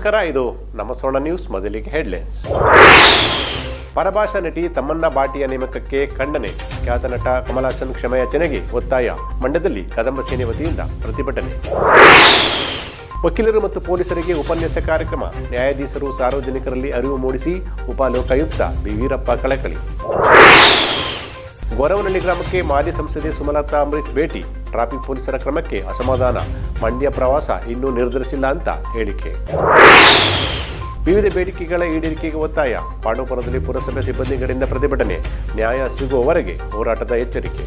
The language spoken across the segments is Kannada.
ನಮಸ್ಕಾರ, ಇದು ನಮ್ಮ ಸೋಣ ನ್ಯೂಸ್ ಮೊದಲಿಗೆ ಹೆಡ್ಲೈನ್ಸ್. ಪರಭಾಷಾ ನಟಿ ತಮ್ಮನ್ನ ಬಾಟಿಯ ನೇಮಕಕ್ಕೆ ಖಂಡನೆ. ಖ್ಯಾತ ನಟ ಕಮಲಾಸನ್ ಕ್ಷಮೆಯಾಚನೆಗೆ ಒತ್ತಾಯ. ಮಂಡ್ಯದಲ್ಲಿ ಕದಂಬ ಸೇನೆ ವತಿಯಿಂದ ಪ್ರತಿಭಟನೆ. ವಕೀಲರು ಮತ್ತು ಪೊಲೀಸರಿಗೆ ಉಪನ್ಯಾಸ ಕಾರ್ಯಕ್ರಮ. ನ್ಯಾಯಾಧೀಶರು ಸಾರ್ವಜನಿಕರಲ್ಲಿ ಅರಿವು ಮೂಡಿಸಿ ಉಪಲೋಕಾಯುಕ್ತ ಬಿ ವೀರಪ್ಪ ಕಳಕಳಿ. ಗೊರವನಹಳ್ಳಿ ಗ್ರಾಮಕ್ಕೆ ಮಾಜಿ ಸಂಸದೆ ಸುಮಲತಾ ಅಂಬರೀಶ್ ಭೇಟಿ. ಟ್ರಾಫಿಕ್ ಪೊಲೀಸರ ಕ್ರಮಕ್ಕೆ ಅಸಮಾಧಾನ. ಮಂಡ್ಯ ಪ್ರವಾಸ ಇನ್ನೂ ನಿರ್ಧರಿಸಿಲ್ಲ ಅಂತ ಹೇಳಿಕೆ. ವಿವಿಧ ಬೇಡಿಕೆಗಳ ಈಡೇರಿಕೆಗೆ ಒತ್ತಾಯ. ಪಾಂಡವಪುರದಲ್ಲಿ ಪುರಸಭೆ ಸಿಬ್ಬಂದಿಗಳಿಂದ ಪ್ರತಿಭಟನೆ. ನ್ಯಾಯ ಸಿಗುವವರೆಗೆ ಹೋರಾಟದ ಎಚ್ಚರಿಕೆ.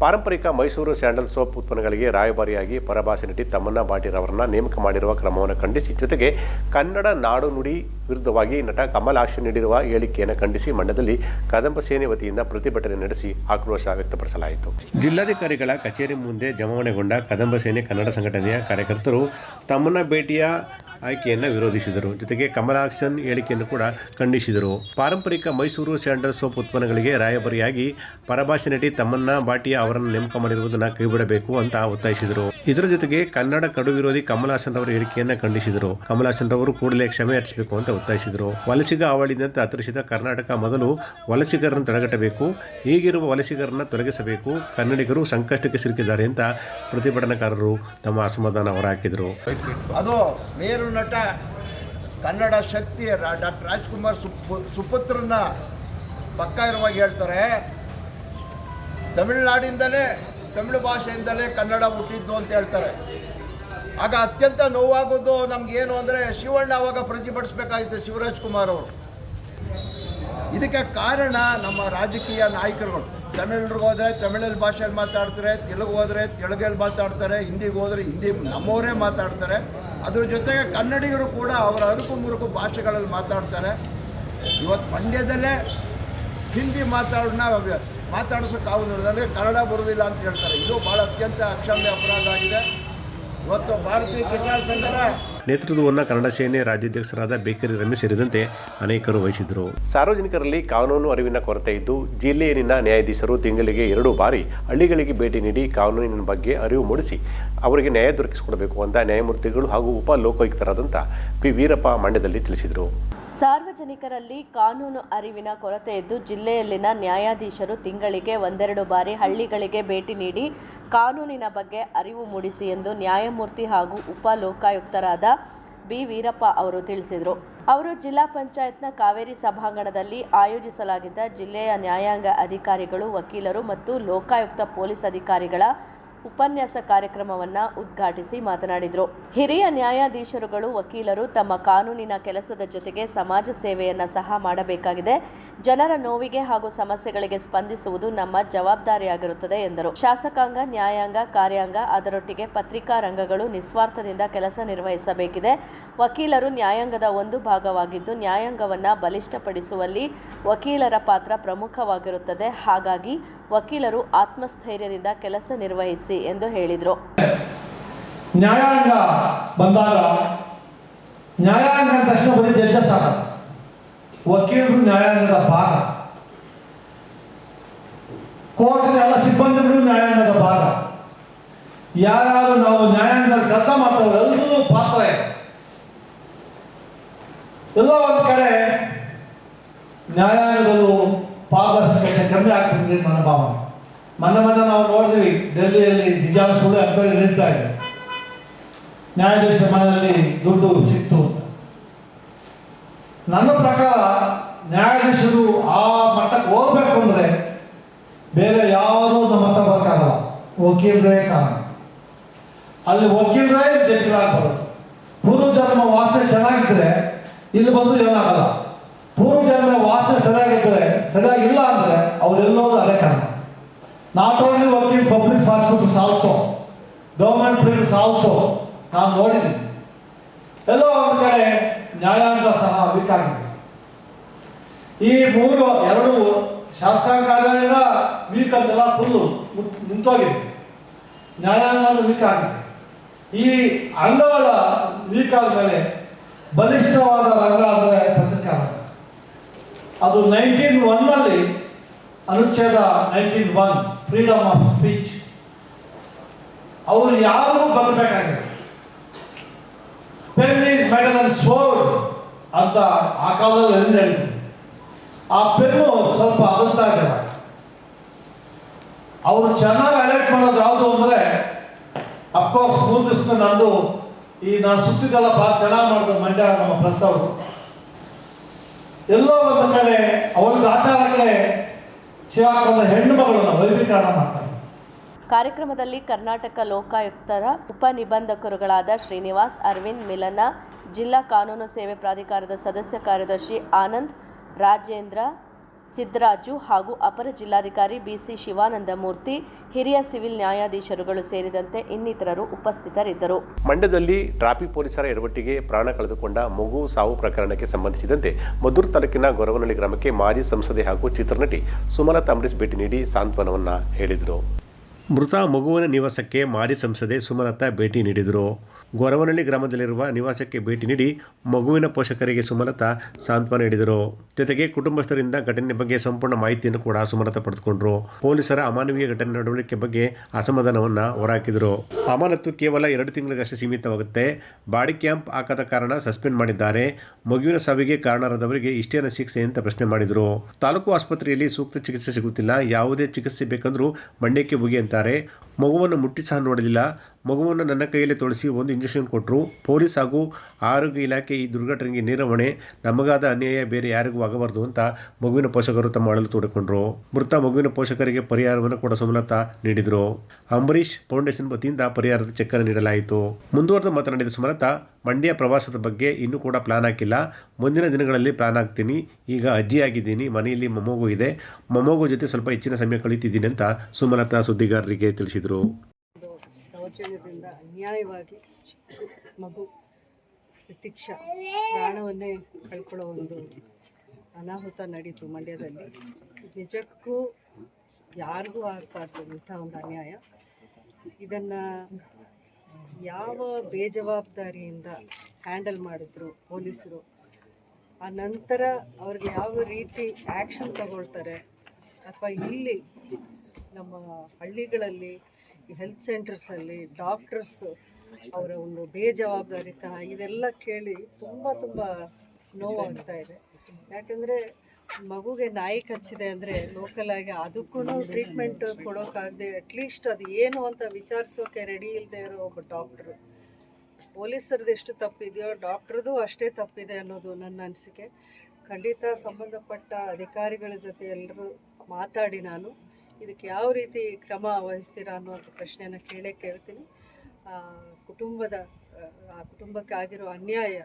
ಪಾರಂಪರಿಕ ಮೈಸೂರು ಸ್ಯಾಂಡಲ್ ಸೋಪ್ ಉತ್ಪನ್ನಗಳಿಗೆ ರಾಯಭಾರಿಯಾಗಿ ಪರಭಾಷೆ ನಟಿ ತಮ್ಮನ್ನ ಬಾಟಿರವರನ್ನ ನೇಮಕ ಮಾಡಿರುವ ಕ್ರಮವನ್ನು ಖಂಡಿಸಿ. ಜೊತೆಗೆ ಕನ್ನಡ ನಾಡು ನುಡಿ ವಿರುದ್ಧವಾಗಿ ನಟ ಕಮಲ್ ಹಾಸ್ಯ ನೀಡಿರುವ ಹೇಳಿಕೆಯನ್ನು ಖಂಡಿಸಿ ಮಂಡ್ಯದಲ್ಲಿ ಕದಂಬ ಸೇನೆ ವತಿಯಿಂದ ಪ್ರತಿಭಟನೆ ನಡೆಸಿ ಆಕ್ರೋಶ ವ್ಯಕ್ತಪಡಿಸಲಾಯಿತು. ಜಿಲ್ಲಾಧಿಕಾರಿಗಳ ಕಚೇರಿ ಮುಂದೆ ಜಮಾವಣೆಗೊಂಡ ಕದಂಬ ಸೇನೆ ಕನ್ನಡ ಸಂಘಟನೆಯ ಕಾರ್ಯಕರ್ತರು ತಮ್ಮನ್ನ ಭೇಟಿಯ ಆಯ್ಕೆಯನ್ನು ವಿರೋಧಿಸಿದರು. ಜೊತೆಗೆ ಕಮಲಾಕ್ಷನ್ ಹೇಳಿಕೆಯನ್ನು ಕೂಡ ಖಂಡಿಸಿದರು. ಪಾರಂಪರಿಕ ಮೈಸೂರು ಸ್ಯಾಂಡಲ್ ಸೋಪ್ ಉತ್ಪನ್ನಗಳಿಗೆ ರಾಯಭಾರಿಯಾಗಿ ಪರಭಾಷೆ ನಟಿ ತಮ್ಮನ್ನ ಬಾಟಿಯ ಅವರನ್ನು ನೇಮಕ ಮಾಡಿರುವುದನ್ನು ಕೈಬಿಡಬೇಕು ಅಂತ ಒತ್ತಾಯಿಸಿದರು. ಇದರ ಜೊತೆಗೆ ಕನ್ನಡ ಕಡು ವಿರೋಧಿ ಕಮಲಾಸನ್ ರವರ ಹೇಳಿಕೆಯನ್ನು ಖಂಡಿಸಿದರು. ಕಮಲಾಸನ್ ರವರು ಕೂಡಲೇ ಕ್ಷಮೆ ಹಚ್ಚಬೇಕು ಅಂತ ಒತ್ತಾಯಿಸಿದರು. ವಲಸಿಗ ಅವಳಿದಂತೆ ಅತರಿಸಿದ ಕರ್ನಾಟಕ ಮೊದಲು ವಲಸಿಗರನ್ನು ತಡೆಗಟ್ಟಬೇಕು, ಈಗಿರುವ ವಲಸಿಗರನ್ನು ತೊಲಗಿಸಬೇಕು, ಕನ್ನಡಿಗರು ಸಂಕಷ್ಟಕ್ಕೆ ಸಿಲುಕಿದ್ದಾರೆ ಅಂತ ಪ್ರತಿಭಟನಾಕಾರರು ತಮ್ಮ ಅಸಮಾಧಾನ ಹೊರಹಾಕಿದರು. ಅದು ನಟ ಕನ್ನಡ ಶಕ್ತಿ ಡಾಕ್ಟರ್ ರಾಜ್ಕುಮಾರ್ ಸುಪ್ ಸುಪುತ್ರನ ಪಕ್ಕ ಇರುವಾಗ ಹೇಳ್ತಾರೆ, ತಮಿಳುನಾಡಿಂದಲೇ, ತಮಿಳು ಭಾಷೆಯಿಂದಲೇ ಕನ್ನಡ ಹುಟ್ಟಿದ್ದು ಅಂತ ಹೇಳ್ತಾರೆ. ಆಗ ಅತ್ಯಂತ ನೋವಾಗೋದು ನಮಗೇನು ಅಂದರೆ ಶಿವಣ್ಣ ಅವಾಗ ಪ್ರತಿಭಟಿಸ್ಬೇಕಾಗಿತ್ತು ಶಿವರಾಜ್ ಕುಮಾರ್ ಅವರು. ಇದಕ್ಕೆ ಕಾರಣ ನಮ್ಮ ರಾಜಕೀಯ ನಾಯಕರುಗಳು. ತಮಿಳ್ರಿಗೆ ಹೋದರೆ ತಮಿಳಲ್ಲಿ ಭಾಷೆಯಲ್ಲಿ ಮಾತಾಡ್ತಾರೆ, ತೆಲುಗು ಹೋದರೆ ತೆಲುಗಲ್ಲಿ ಮಾತಾಡ್ತಾರೆ, ಹಿಂದಿಗೆ ಹೋದರೆ ಹಿಂದಿ ನಮ್ಮವರೇ ಮಾತಾಡ್ತಾರೆ. ಅದ್ರ ಜೊತೆಗೆ ಕನ್ನಡಿಗರು ಕೂಡ ಅವರ ಅರುಕು ಮುರುಕು ಭಾಷೆಗಳಲ್ಲಿ ಮಾತಾಡ್ತಾರೆ. ಇವತ್ತು ಮಂಡ್ಯದಲ್ಲೇ ಹಿಂದಿ ಮಾತಾಡೋಣ ಮಾತಾಡಿಸೋಕ್ಕಾಗೋದಿಲ್ಲ ನನಗೆ ಕನ್ನಡ ಬರೋದಿಲ್ಲ ಅಂತ ಹೇಳ್ತಾರೆ. ಇದು ಭಾಳ ಅತ್ಯಂತ ಅಕ್ಷಮ್ಯ ಅಪರಾಧ ಆಗಿದೆ. ಇವತ್ತು ಭಾರತೀಯ ಕಿಸಾನ್ ಸಂಘದ ನೇತೃತ್ವವನ್ನು ಕನ್ನಡ ಸೇನೆ ರಾಜ್ಯಾಧ್ಯಕ್ಷರಾದ ಬೇಕರಿ ರಮೇಶ್ ಸೇರಿದಂತೆ ಅನೇಕರು ವಹಿಸಿದ್ರು ಸಾರ್ವಜನಿಕರಲ್ಲಿ ಕಾನೂನು ಅರಿವಿನ ಕೊರತೆ ಇದ್ದು, ಜಿಲ್ಲೆಯಲ್ಲಿನ ನ್ಯಾಯಾಧೀಶರು ತಿಂಗಳಿಗೆ ಎರಡು ಬಾರಿ ಹಳ್ಳಿಗಳಿಗೆ ಭೇಟಿ ನೀಡಿ ಕಾನೂನಿನ ಬಗ್ಗೆ ಅರಿವು ಮೂಡಿಸಿ ಅವರಿಗೆ ನ್ಯಾಯ ದೊರಕಿಸಿಕೊಡಬೇಕು ಅಂತ ನ್ಯಾಯಮೂರ್ತಿಗಳು ಹಾಗೂ ಉಪ ಲೋಕಾಯುಕ್ತರಾದಂಥ ಪಿ. ವೀರಪ್ಪ ಮಂಡ್ಯದಲ್ಲಿ ತಿಳಿಸಿದರು. ಸಾರ್ವಜನಿಕರಲ್ಲಿ ಕಾನೂನು ಅರಿವಿನ ಕೊರತೆ ಇದ್ದು ಜಿಲ್ಲೆಯಲ್ಲಿನ ನ್ಯಾಯಾಧೀಶರು ತಿಂಗಳಿಗೆ ಒಂದೆರಡು ಬಾರಿ ಹಳ್ಳಿಗಳಿಗೆ ಭೇಟಿ ನೀಡಿ ಕಾನೂನಿನ ಬಗ್ಗೆ ಅರಿವು ಮೂಡಿಸಿ ಎಂದು ನ್ಯಾಯಮೂರ್ತಿ ಹಾಗೂ ಉಪ ಲೋಕಾಯುಕ್ತರಾದ ಬಿ. ವೀರಪ್ಪ ಅವರು ತಿಳಿಸಿದರು. ಅವರು ಜಿಲ್ಲಾ ಪಂಚಾಯತ್ನ ಕಾವೇರಿ ಸಭಾಂಗಣದಲ್ಲಿ ಆಯೋಜಿಸಲಾಗಿದ್ದ ಜಿಲ್ಲೆಯ ನ್ಯಾಯಾಂಗ ಅಧಿಕಾರಿಗಳು, ವಕೀಲರು ಮತ್ತು ಲೋಕಾಯುಕ್ತ ಪೊಲೀಸ್ ಅಧಿಕಾರಿಗಳ ಉಪನ್ಯಾಸ ಕಾರ್ಯಕ್ರಮವನ್ನು ಉದ್ಘಾಟಿಸಿ ಮಾತನಾಡಿದರು. ಹಿರಿಯ ನ್ಯಾಯಾಧೀಶರುಗಳು, ವಕೀಲರು ತಮ್ಮ ಕಾನೂನಿನ ಕೆಲಸದ ಜೊತೆಗೆ ಸಮಾಜ ಸೇವೆಯನ್ನು ಸಹ ಮಾಡಬೇಕಾಗಿದೆ. ಜನರ ನೋವಿಗೆ ಹಾಗೂ ಸಮಸ್ಯೆಗಳಿಗೆ ಸ್ಪಂದಿಸುವುದು ನಮ್ಮ ಜವಾಬ್ದಾರಿಯಾಗಿರುತ್ತದೆ ಎಂದರು. ಶಾಸಕಾಂಗ, ನ್ಯಾಯಾಂಗ, ಕಾರ್ಯಾಂಗ ಅದರೊಟ್ಟಿಗೆ ಪತ್ರಿಕಾ ರಂಗಗಳು ನಿಸ್ವಾರ್ಥದಿಂದ ಕೆಲಸ ನಿರ್ವಹಿಸಬೇಕಿದೆ. ವಕೀಲರು ನ್ಯಾಯಾಂಗದ ಒಂದು ಭಾಗವಾಗಿದ್ದು, ನ್ಯಾಯಾಂಗವನ್ನು ಬಲಿಷ್ಠಪಡಿಸುವಲ್ಲಿ ವಕೀಲರ ಪಾತ್ರ ಪ್ರಮುಖವಾಗಿರುತ್ತದೆ. ಹಾಗಾಗಿ ವಕೀಲರು ಆತ್ಮಸ್ಥೈರ್ಯದಿಂದ ಕೆಲಸ ನಿರ್ವಹಿಸಿ ಎಂದು ಹೇಳಿದರು. ನ್ಯಾಯಾಂಗ ಬಂದಾಗ ನ್ಯಾಯಾಂಗ ಅಂದ ತಕ್ಷಣ ಬರೀ ವಕೀಲರು ನ್ಯಾಯಾಂಗದ ಭಾಗ. ಕೋರ್ಟಿನ ಎಲ್ಲ ಸಿಬ್ಬಂದಿಗಳು ನ್ಯಾಯಾಂಗದ ಭಾಗ. ಯಾರ್ಯಾರು ನಾವು ನ್ಯಾಯಾಂಗದಲ್ಲಿ ಕೆಲಸ ಮಾಡ್ತೇವೆ ಎಲ್ಲರೂ ಪಾತ್ರ ಇದೆ ಎಲ್ಲೋ ಒಂದು ಕಡೆ ನ್ಯಾಯಾಂಗದಲ್ಲೂ ಪಾರದರ್ಶಕತೆ ಕಮ್ಮಿ ಆಗ್ತಿದೆ ನನ್ನ ಭಾವನೆ. ಮೊನ್ನೆ ಮೊನ್ನೆ ನಾವು ನೋಡಿದ್ವಿ ಡೆಲ್ಲಿಯಲ್ಲಿ ನಿಜಾನ ಸುಳ್ಳು ಅಕ್ಬರಿ ನಿಲ್ತಾ ಇದೆ. ನ್ಯಾಯಾಧೀಶರ ಮನೆಯಲ್ಲಿ ದುಡ್ಡು ಸಿಕ್ತು ನನ್ನ ಪ್ರಕಾರ ನ್ಯಾಯಾಧೀಶರು ಆ ಮಟ್ಟಕ್ಕೆ ಹೋಗ್ಬೇಕು ಅಂದ್ರೆ ಬೇರೆ ಯಾರು ನಮ್ಮ ಹತ್ರ ಬರೋಕ್ಕಾಗಲ್ಲ ವಕೀಲರೇ ಕಾರಣ. ಅಲ್ಲಿ ವಕೀಲರೇ ಜಡ್ಜ್ಗಳಾಗಿ ಬರೋದು ಪೂರ್ವ ಜನ್ಮ ವಾಸನೆ ಚೆನ್ನಾಗಿದ್ರೆ ಇಲ್ಲಿ ಬಂದು ಏನಾಗಲ್ಲ. ಪೂರ್ವ ಜನ್ಮ ವಾಸನೆ ಸರಿಯಾಗಿದ್ದರೆ, ಸರಿಯಾಗಿಲ್ಲ ಅಂದ್ರೆ ಅವರೆಲ್ಲೋದು ಅದೇ ಕಾರಣ not only working public hospitals also government prints also ನಾನು ನೋಡಿದ್ದೀನಿ. ಎಲ್ಲೋ ಒಂದು ಕಡೆ ನ್ಯಾಯಾಂಗ ಸಹ ಬೇಕಾಗಿದೆ ಈ ಮೂರು, ಎರಡು ಶಾಸಕಾಂಗ ಕಾರ್ಯಾಂಗ ವೀಕ್ ಅಂತೆಲ್ಲ ಫುಲ್ಲು ನಿಂತೋಗಿದೆ ನ್ಯಾಯಾಂಗ ವೀಕ್ ಆಗಿದೆ. ಈ ಅಂಗಗಳ ವೀಕ್ ಆದಮೇಲೆ ಬಲಿಷ್ಠವಾದ ರಂಗ ಅಂದರೆ ಅದು ನೈನ್ಟೀನ್ ಒನ್ನಲ್ಲಿ ಅನುಚ್ಛೇದ nineteen one freedom of speech ಅವರು ಯಾರಿಗೂ ಬರಬೇಕಾಗಿದೆ ಪೆನ್ ಈಸ್ ಸ್ವೋರ್ಡ್ ಅಂತ ಆ ಕಾಲದಲ್ಲಿ ಎಂದು ಹೇಳ್ತೀನಿ ಆ ಪೆನ್ನು ಸ್ವಲ್ಪ ಅಗಲ್ತಾ ಇದೆ ಅವರು ಚೆನ್ನಾಗಿ ಹೈಲೈಟ್ ಮಾಡೋದು ಯಾವುದು ಅಂದರೆ ಅಫ್ಕೋರ್ಸ್ ಮೂರು ದಿವಸದ ನಂದು ಈ ನಾನು ಸುತ್ತಿದ್ದೆಲ್ಲ ಭಾಳ ಚೆನ್ನಾಗಿ ಮಾಡಿದ್ರು ಮಂಡ್ಯ ನಮ್ಮ ಪ್ರೆಸ್ ಅವರು. ಎಲ್ಲೋ ಒಂದು ಕಡೆ ಅವಳಿಗೆ ಆಚಾರಕ್ಕೆ ಶಿವಾಕೊಂಡ ಹೆಣ್ಣು ಮಗಳನ್ನು ವೈಭೀಕರಣ ಮಾಡ್ತಾರೆ ಕಾರ್ಯಕ್ರಮದಲ್ಲಿ ಕರ್ನಾಟಕ ಲೋಕಾಯುಕ್ತರ ಉಪ ನಿಬಂಧಕರುಗಳಾದ ಶ್ರೀನಿವಾಸ್, ಅರವಿಂದ್, ಮಿಲನ, ಜಿಲ್ಲಾ ಕಾನೂನು ಸೇವೆ ಪ್ರಾಧಿಕಾರದ ಸದಸ್ಯ ಕಾರ್ಯದರ್ಶಿ ಆನಂದ್, ರಾಜೇಂದ್ರ ಸಿದ್ದರಾಜು ಹಾಗೂ ಅಪರ ಜಿಲ್ಲಾಧಿಕಾರಿ ಬಿಸಿ ಶಿವಾನಂದ ಮೂರ್ತಿ, ಹಿರಿಯ ಸಿವಿಲ್ ನ್ಯಾಯಾಧೀಶರುಗಳು ಸೇರಿದಂತೆ ಇನ್ನಿತರರು ಉಪಸ್ಥಿತರಿದ್ದರು. ಮಂಡ್ಯದಲ್ಲಿ ಟ್ರಾಫಿಕ್ ಪೊಲೀಸರ ಎಡವಟ್ಟಿಗೆ ಪ್ರಾಣ ಕಳೆದುಕೊಂಡ ಮಗು ಸಾವು ಪ್ರಕರಣಕ್ಕೆ ಸಂಬಂಧಿಸಿದಂತೆ ಮದ್ದೂರು ತಾಲೂಕಿನ ಗೊರವನಹಳ್ಳಿ ಗ್ರಾಮಕ್ಕೆ ಮಾಜಿ ಸಂಸದೆ ಹಾಗೂ ಚಿತ್ರನಟಿ ಸುಮಲತಾ ಅಂಬರೀಶ್ ಭೇಟಿ ನೀಡಿ ಸಾಂತ್ವನವನ್ನ ಹೇಳಿದರು. ಮೃತ ಮಗುವಿನ ನಿವಾಸಕ್ಕೆ ಮಾಜಿ ಸಂಸದೆ ಸುಮಲತಾ ಭೇಟಿ ನೀಡಿದರು. ಗೊರವನಹಳ್ಳಿ ಗ್ರಾಮದಲ್ಲಿರುವ ನಿವಾಸಕ್ಕೆ ಭೇಟಿ ನೀಡಿ ಮಗುವಿನ ಪೋಷಕರಿಗೆ ಸುಮಲತಾ ಸಾಂತ್ವನ ನೀಡಿದರು. ಜೊತೆಗೆ ಕುಟುಂಬಸ್ಥರಿಂದ ಘಟನೆ ಬಗ್ಗೆ ಸಂಪೂರ್ಣ ಮಾಹಿತಿಯನ್ನು ಕೂಡ ಸುಮಲತಾ ಪಡೆದುಕೊಂಡರು. ಪೊಲೀಸರ ಅಮಾನವೀಯ ಘಟನೆ ನಡವಳಿಕೆ ಬಗ್ಗೆ ಅಸಮಾಧಾನವನ್ನು ಹೊರಹಾಕಿದರು. ಅಮಾನತು ಕೇವಲ ಎರಡು ತಿಂಗಳಿಗಷ್ಟೇ ಸೀಮಿತವಾಗುತ್ತೆ. ಬಾಡಿ ಕ್ಯಾಂಪ್ ಹಾಕದ ಕಾರಣ ಸಸ್ಪೆಂಡ್ ಮಾಡಿದ್ದಾರೆ. ಮಗುವಿನ ಸಾವಿಗೆ ಕಾರಣರಾದವರಿಗೆ ಇಷ್ಟೇನ ಶಿಕ್ಷೆ ಅಂತ ಪ್ರಶ್ನೆ ಮಾಡಿದರು. ತಾಲೂಕು ಆಸ್ಪತ್ರೆಯಲ್ಲಿ ಸೂಕ್ತ ಚಿಕಿತ್ಸೆ ಸಿಗುತ್ತಿಲ್ಲ. ಯಾವುದೇ ಚಿಕಿತ್ಸೆ ಬೇಕಂದ್ರೂ ಮಂಡ್ಯಕ್ಕೆ ಹೋಗಿ ಅಂತಾರೆ ಮಗುವನ್ನು ಮುಟ್ಟಿ ಸಹ ನೋಡಲಿಲ್ಲ. ಮಗುವನ್ನು ನನ್ನ ಕೈಯಲ್ಲಿ ತೋರಿಸಿ ಒಂದು ಇಂಜೆಕ್ಷನ್ ಕೊಟ್ಟರು ಪೊಲೀಸ್ ಹಾಗೂ ಆರೋಗ್ಯ ಇಲಾಖೆ ಈ ದುರ್ಘಟನೆಗೆ ನಿರ್ವಹಣೆ ನಮಗಾದ ಅನ್ಯಾಯ, ಬೇರೆ ಯಾರಿಗೂ ಆಗಬಾರದು ಅಂತ ಮಗುವಿನ ಪೋಷಕರು ತಮ್ಮ ಅಳಲು ತೋಡಿಕೊಂಡ್ರು. ಮೃತ ಮಗುವಿನ ಪೋಷಕರಿಗೆ ಪರಿಹಾರವನ್ನು ಕೂಡ ಸುಮಲತ ನೀಡಿದರು. ಅಂಬರೀಷ್ ಫೌಂಡೇಶನ್ ವತಿಯಿಂದ ಪರಿಹಾರದ ಚೆಕ್ ಅನ್ನು ನೀಡಲಾಯಿತು. ಮುಂದುವರೆದು ಮಾತನಾಡಿದ ಸುಮಲತಾ, ಮಂಡ್ಯ ಪ್ರವಾಸದ ಬಗ್ಗೆ ಇನ್ನೂ ಕೂಡ ಪ್ಲಾನ್ ಹಾಕಿಲ್ಲ. ಮುಂದಿನ ದಿನಗಳಲ್ಲಿ ಪ್ಲಾನ್ ಹಾಕ್ತೀನಿ. ಈಗ ಅಜ್ಜಿ ಆಗಿದ್ದೀನಿ ಮನೆಯಲ್ಲಿ ಮೊಮ್ಮಗು ಇದೆ. ಮೊಮ್ಮಗು ಜೊತೆ ಸ್ವಲ್ಪ ಹೆಚ್ಚಿನ ಸಮಯ ಕಳೀತಿದ್ದೀನಿ ಅಂತ ಸುಮಲತಾ ಸುದ್ದಿಗಾರರಿಗೆ ತಿಳಿಸಿದರು. ದೌರ್ಜನ್ಯದಿಂದ ಅನ್ಯಾಯವಾಗಿ ಮಗು ಪ್ರತೀಕ್ಷಾ ಪ್ರಾಣವನ್ನೇ ಕಳ್ಕೊಳ್ಳೋ ಒಂದು ಅನಾಹುತ ನಡೀತು ಮಂಡ್ಯದಲ್ಲಿ. ನಿಜಕ್ಕೂ ಯಾರಿಗೂ ಆಗಬಾರ್ದು ಇಂಥ ಒಂದು ಅನ್ಯಾಯ. ಇದನ್ನು ಯಾವ ಬೇಜವಾಬ್ದಾರಿಯಿಂದ ಹ್ಯಾಂಡಲ್ ಮಾಡಿದ್ರು ಪೊಲೀಸರು? ಆ ನಂತರ ಅವ್ರಿಗೆ ಯಾವ ರೀತಿ ಆ್ಯಕ್ಷನ್ ತಗೊಳ್ತಾರೆ? ಅಥವಾ ಇಲ್ಲಿ ನಮ್ಮ ಹಳ್ಳಿಗಳಲ್ಲಿ ಹೆಲ್ತ್ ಸೆಂಟರ್ಸಲ್ಲಿ ಡಾಕ್ಟರ್ಸ್ ಅವರ ಒಂದು ಬೇಜವಾಬ್ದಾರಿತನ ಇದೆಲ್ಲ ಕೇಳಿ ತುಂಬ ತುಂಬ ನೋವಾಗ್ತಾ ಇದೆ. ಯಾಕಂದರೆ ಮಗುಗೆ ನಾಯಿ ಕಚ್ಚಿದೆ ಅಂದರೆ ಲೋಕಲಾಗಿ ಅದಕ್ಕೂ ಟ್ರೀಟ್ಮೆಂಟ್ ಕೊಡೋಕ್ಕಾಗದೆ ಅಟ್ಲೀಸ್ಟ್ ಅದು ಏನು ಅಂತ ವಿಚಾರಿಸೋಕೆ ರೆಡಿ ಇಲ್ಲದೆ ಇರೋ ಒಬ್ಬ ಡಾಕ್ಟ್ರು ಪೊಲೀಸರದ್ದು ಎಷ್ಟು ತಪ್ಪಿದೆಯೋ ಡಾಕ್ಟ್ರದ್ದು ಅಷ್ಟೇ ತಪ್ಪಿದೆ ಅನ್ನೋದು ನನ್ನ ಅನಿಸಿಕೆ. ಖಂಡಿತ ಸಂಬಂಧಪಟ್ಟ ಅಧಿಕಾರಿಗಳ ಜೊತೆ ಎಲ್ಲರೂ ಮಾತಾಡಿ ನಾನು. ಇದಕ್ಕೆ ಯಾವ ರೀತಿ ಕ್ರಮ ವಹಿಸ್ತೀರಾ ಒಂದು ಪ್ರಶ್ನೆಯನ್ನು ಕೇಳೇ ಕೇಳ್ತೀನಿ. ಕುಟುಂಬದ ಆ, ಕುಟುಂಬಕ್ಕೆ ಆಗಿರೋ ಅನ್ಯಾಯ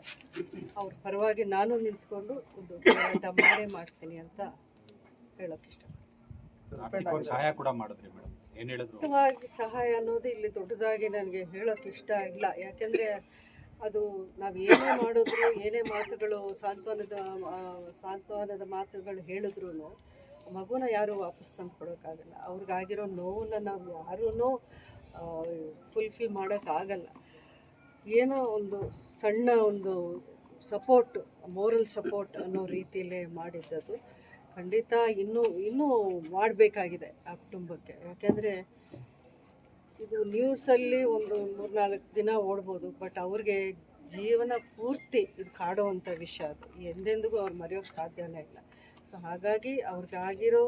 ಅವ್ರ ಪರವಾಗಿ ನಾನು ನಿಂತ್ಕೊಂಡು ಒಂದು ಹೋರಾಟ ಮಾಡೇ ಮಾಡ್ತೀನಿ ಅಂತ ಹೇಳೋಕೆ ಇಷ್ಟ ಸಹಾಯ ಕೂಡ ಮಾಡಿದ್ರಿ ಮೇಡಮ್. ಏನು ಹೇಳಿದ್ರು? ಸಹಾಯ ಅನ್ನೋದು ಇಲ್ಲಿ ದೊಡ್ಡದಾಗಿ ನನಗೆ ಹೇಳೋಕೆ ಇಷ್ಟ ಇಲ್ಲ. ಯಾಕೆಂದರೆ ಅದು ನಾವು ಏನೇ ಮಾಡಿದ್ರು ಏನೇ ಮಾತುಗಳು ಸಾಂತ್ವನದ ಸಾಂತ್ವನದ ಮಾತುಗಳು ಹೇಳಿದ್ರು ಮಗುನ ಯಾರೂ ವಾಪಸ್ ತಂದು ಕೊಡೋಕ್ಕಾಗಲ್ಲ ಅವ್ರಿಗಾಗಿರೋ ನೋವನ್ನು ನಾವು ಯಾರೂ ಫುಲ್ಫಿಲ್ ಮಾಡೋಕ್ಕಾಗಲ್ಲ. ಏನೋ ಒಂದು ಸಣ್ಣ ಒಂದು ಸಪೋರ್ಟ್ ಮೋರಲ್ ಸಪೋರ್ಟ್ ಅನ್ನೋ ರೀತಿಯಲ್ಲೇ ಮಾಡಿದ್ದದು. ಖಂಡಿತ ಇನ್ನೂ ಇನ್ನೂ ಮಾಡಬೇಕಾಗಿದೆ ಆ ಕುಟುಂಬಕ್ಕೆ. ಯಾಕೆಂದರೆ ಇದು ನ್ಯೂಸಲ್ಲಿ ಒಂದು ಮೂರ್ನಾಲ್ಕು ದಿನ ಓಡ್ಬೋದು ಬಟ್ ಅವ್ರಿಗೆ ಜೀವನ ಪೂರ್ತಿ ಇದು ಕಾಡುವಂಥ ವಿಷಯ ಅದು. ಎಂದೆಂದಿಗೂ ಅವ್ರು ಮರೆಯೋಕ್ಕೆ ಸಾಧ್ಯವೇ ಇಲ್ಲ. ಸೊ ಹಾಗಾಗಿ ಅವ್ರಿಗಾಗಿರೋ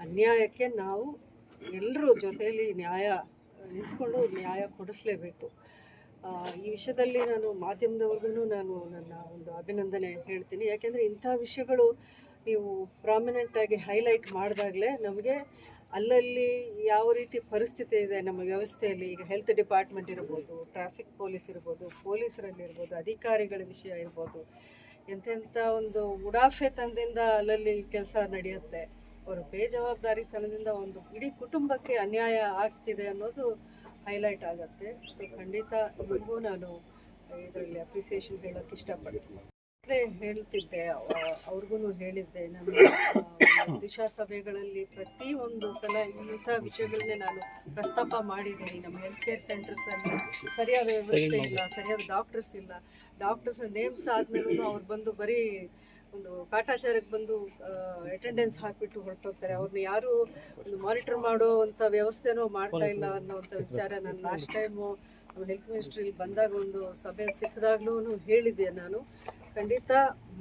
ಅನ್ಯಾಯಕ್ಕೆ ನಾವು ಎಲ್ಲರೂ ಜೊತೆಯಲ್ಲಿ ನ್ಯಾಯ, ನಿಂತ್ಕೊಂಡು ನ್ಯಾಯ ಕೊಡಿಸ್ಲೇಬೇಕು. ಈ ವಿಷಯದಲ್ಲಿ ನಾನು ಮಾಧ್ಯಮದವ್ರಿಗೂ ನಾನು ನನ್ನ ಒಂದು ಅಭಿನಂದನೆ ಹೇಳ್ತೀನಿ. ಯಾಕೆಂದರೆ ಇಂಥ ವಿಷಯಗಳು ನೀವು ಪ್ರಾಮಿನೆಂಟಾಗಿ ಹೈಲೈಟ್ ಮಾಡಿದಾಗಲೇ ನಮಗೆ ಅಲ್ಲಲ್ಲಿ ಯಾವ ರೀತಿ ಪರಿಸ್ಥಿತಿ ಇದೆ ನಮ್ಮ ವ್ಯವಸ್ಥೆಯಲ್ಲಿ, ಈಗ ಹೆಲ್ತ್ ಡಿಪಾರ್ಟ್ಮೆಂಟ್ ಇರ್ಬೋದು ಟ್ರಾಫಿಕ್ ಪೊಲೀಸ್ ಇರ್ಬೋದು ಪೊಲೀಸರಲ್ಲಿರ್ಬೋದು ಅಧಿಕಾರಿಗಳ ವಿಷಯ ಇರ್ಬೋದು ಎಂತೆಂಥ ಒಂದು ಉಡಾಫೆ ತಂದಿಂದ ಅಲ್ಲಲ್ಲಿ ಕೆಲಸ ನಡೆಯುತ್ತೆ. ಅವರು ಬೇಜವಾಬ್ದಾರಿತನದಿಂದ ಒಂದು ಇಡೀ ಕುಟುಂಬಕ್ಕೆ ಅನ್ಯಾಯ ಆಗ್ತಿದೆ ಅನ್ನೋದು ಹೈಲೈಟ್ ಆಗುತ್ತೆ. ಸೊ ಖಂಡಿತ ನಿಮಗೂ ನಾನು ಇದರಲ್ಲಿ ಅಪ್ರಿಸಿಯೇಷನ್ ಹೇಳೋಕ್ಕೆ ಇಷ್ಟಪಡ್ತೀನಿ. ಮೊದಲೇ ಹೇಳ್ತಿದ್ದೆ ಅವ್ರಿಗೂ ಹೇಳಿದ್ದೆ ನಾನು ದಿಶಾ ಸಭೆಗಳಲ್ಲಿ ಪ್ರತಿ ಒಂದು ಸಲ ಇಂಥ ವಿಷಯಗಳನ್ನೇ ನಾನು ಪ್ರಸ್ತಾಪ ಮಾಡಿದ್ದೀನಿ. ನಮ್ಮ ಹೆಲ್ತ್ ಕೇರ್ ಸೆಂಟರ್ಸಲ್ಲಿ ಸರಿಯಾದ ವ್ಯವಸ್ಥೆ ಇಲ್ಲ, ಸರಿಯಾದ ಡಾಕ್ಟರ್ಸ್ ಇಲ್ಲ. ಡಾಕ್ಟರ್ಸ್ ನೇಮ್ಸ್ ಆದ್ಮೇಲೂ ಅವ್ರು ಬಂದು ಬರೀ ಒಂದು ಕಾಟಾಚಾರಕ್ಕೆ ಬಂದು ಅಟೆಂಡೆನ್ಸ್ ಹಾಕಿಬಿಟ್ಟು ಹೊರಟೋಗ್ತಾರೆ. ಅವ್ರನ್ನ ಯಾರು ಒಂದು ಮಾನಿಟರ್ ಮಾಡೋ ಅಂಥ ವ್ಯವಸ್ಥೆನೂ ಮಾಡ್ತಾ ಇಲ್ಲ ಅನ್ನೋವಂಥ ವಿಚಾರ ನಾನು ಲಾಸ್ಟ್ ಟೈಮು ಹೆಲ್ತ್ ಮಿನಿಸ್ಟ್ರಿ ಬಂದಾಗ ಒಂದು ಸಭೆ ಸಿಕ್ಕಿದಾಗ್ಲೂ ಹೇಳಿದ್ದೆ ನಾನು. ಖಂಡಿತ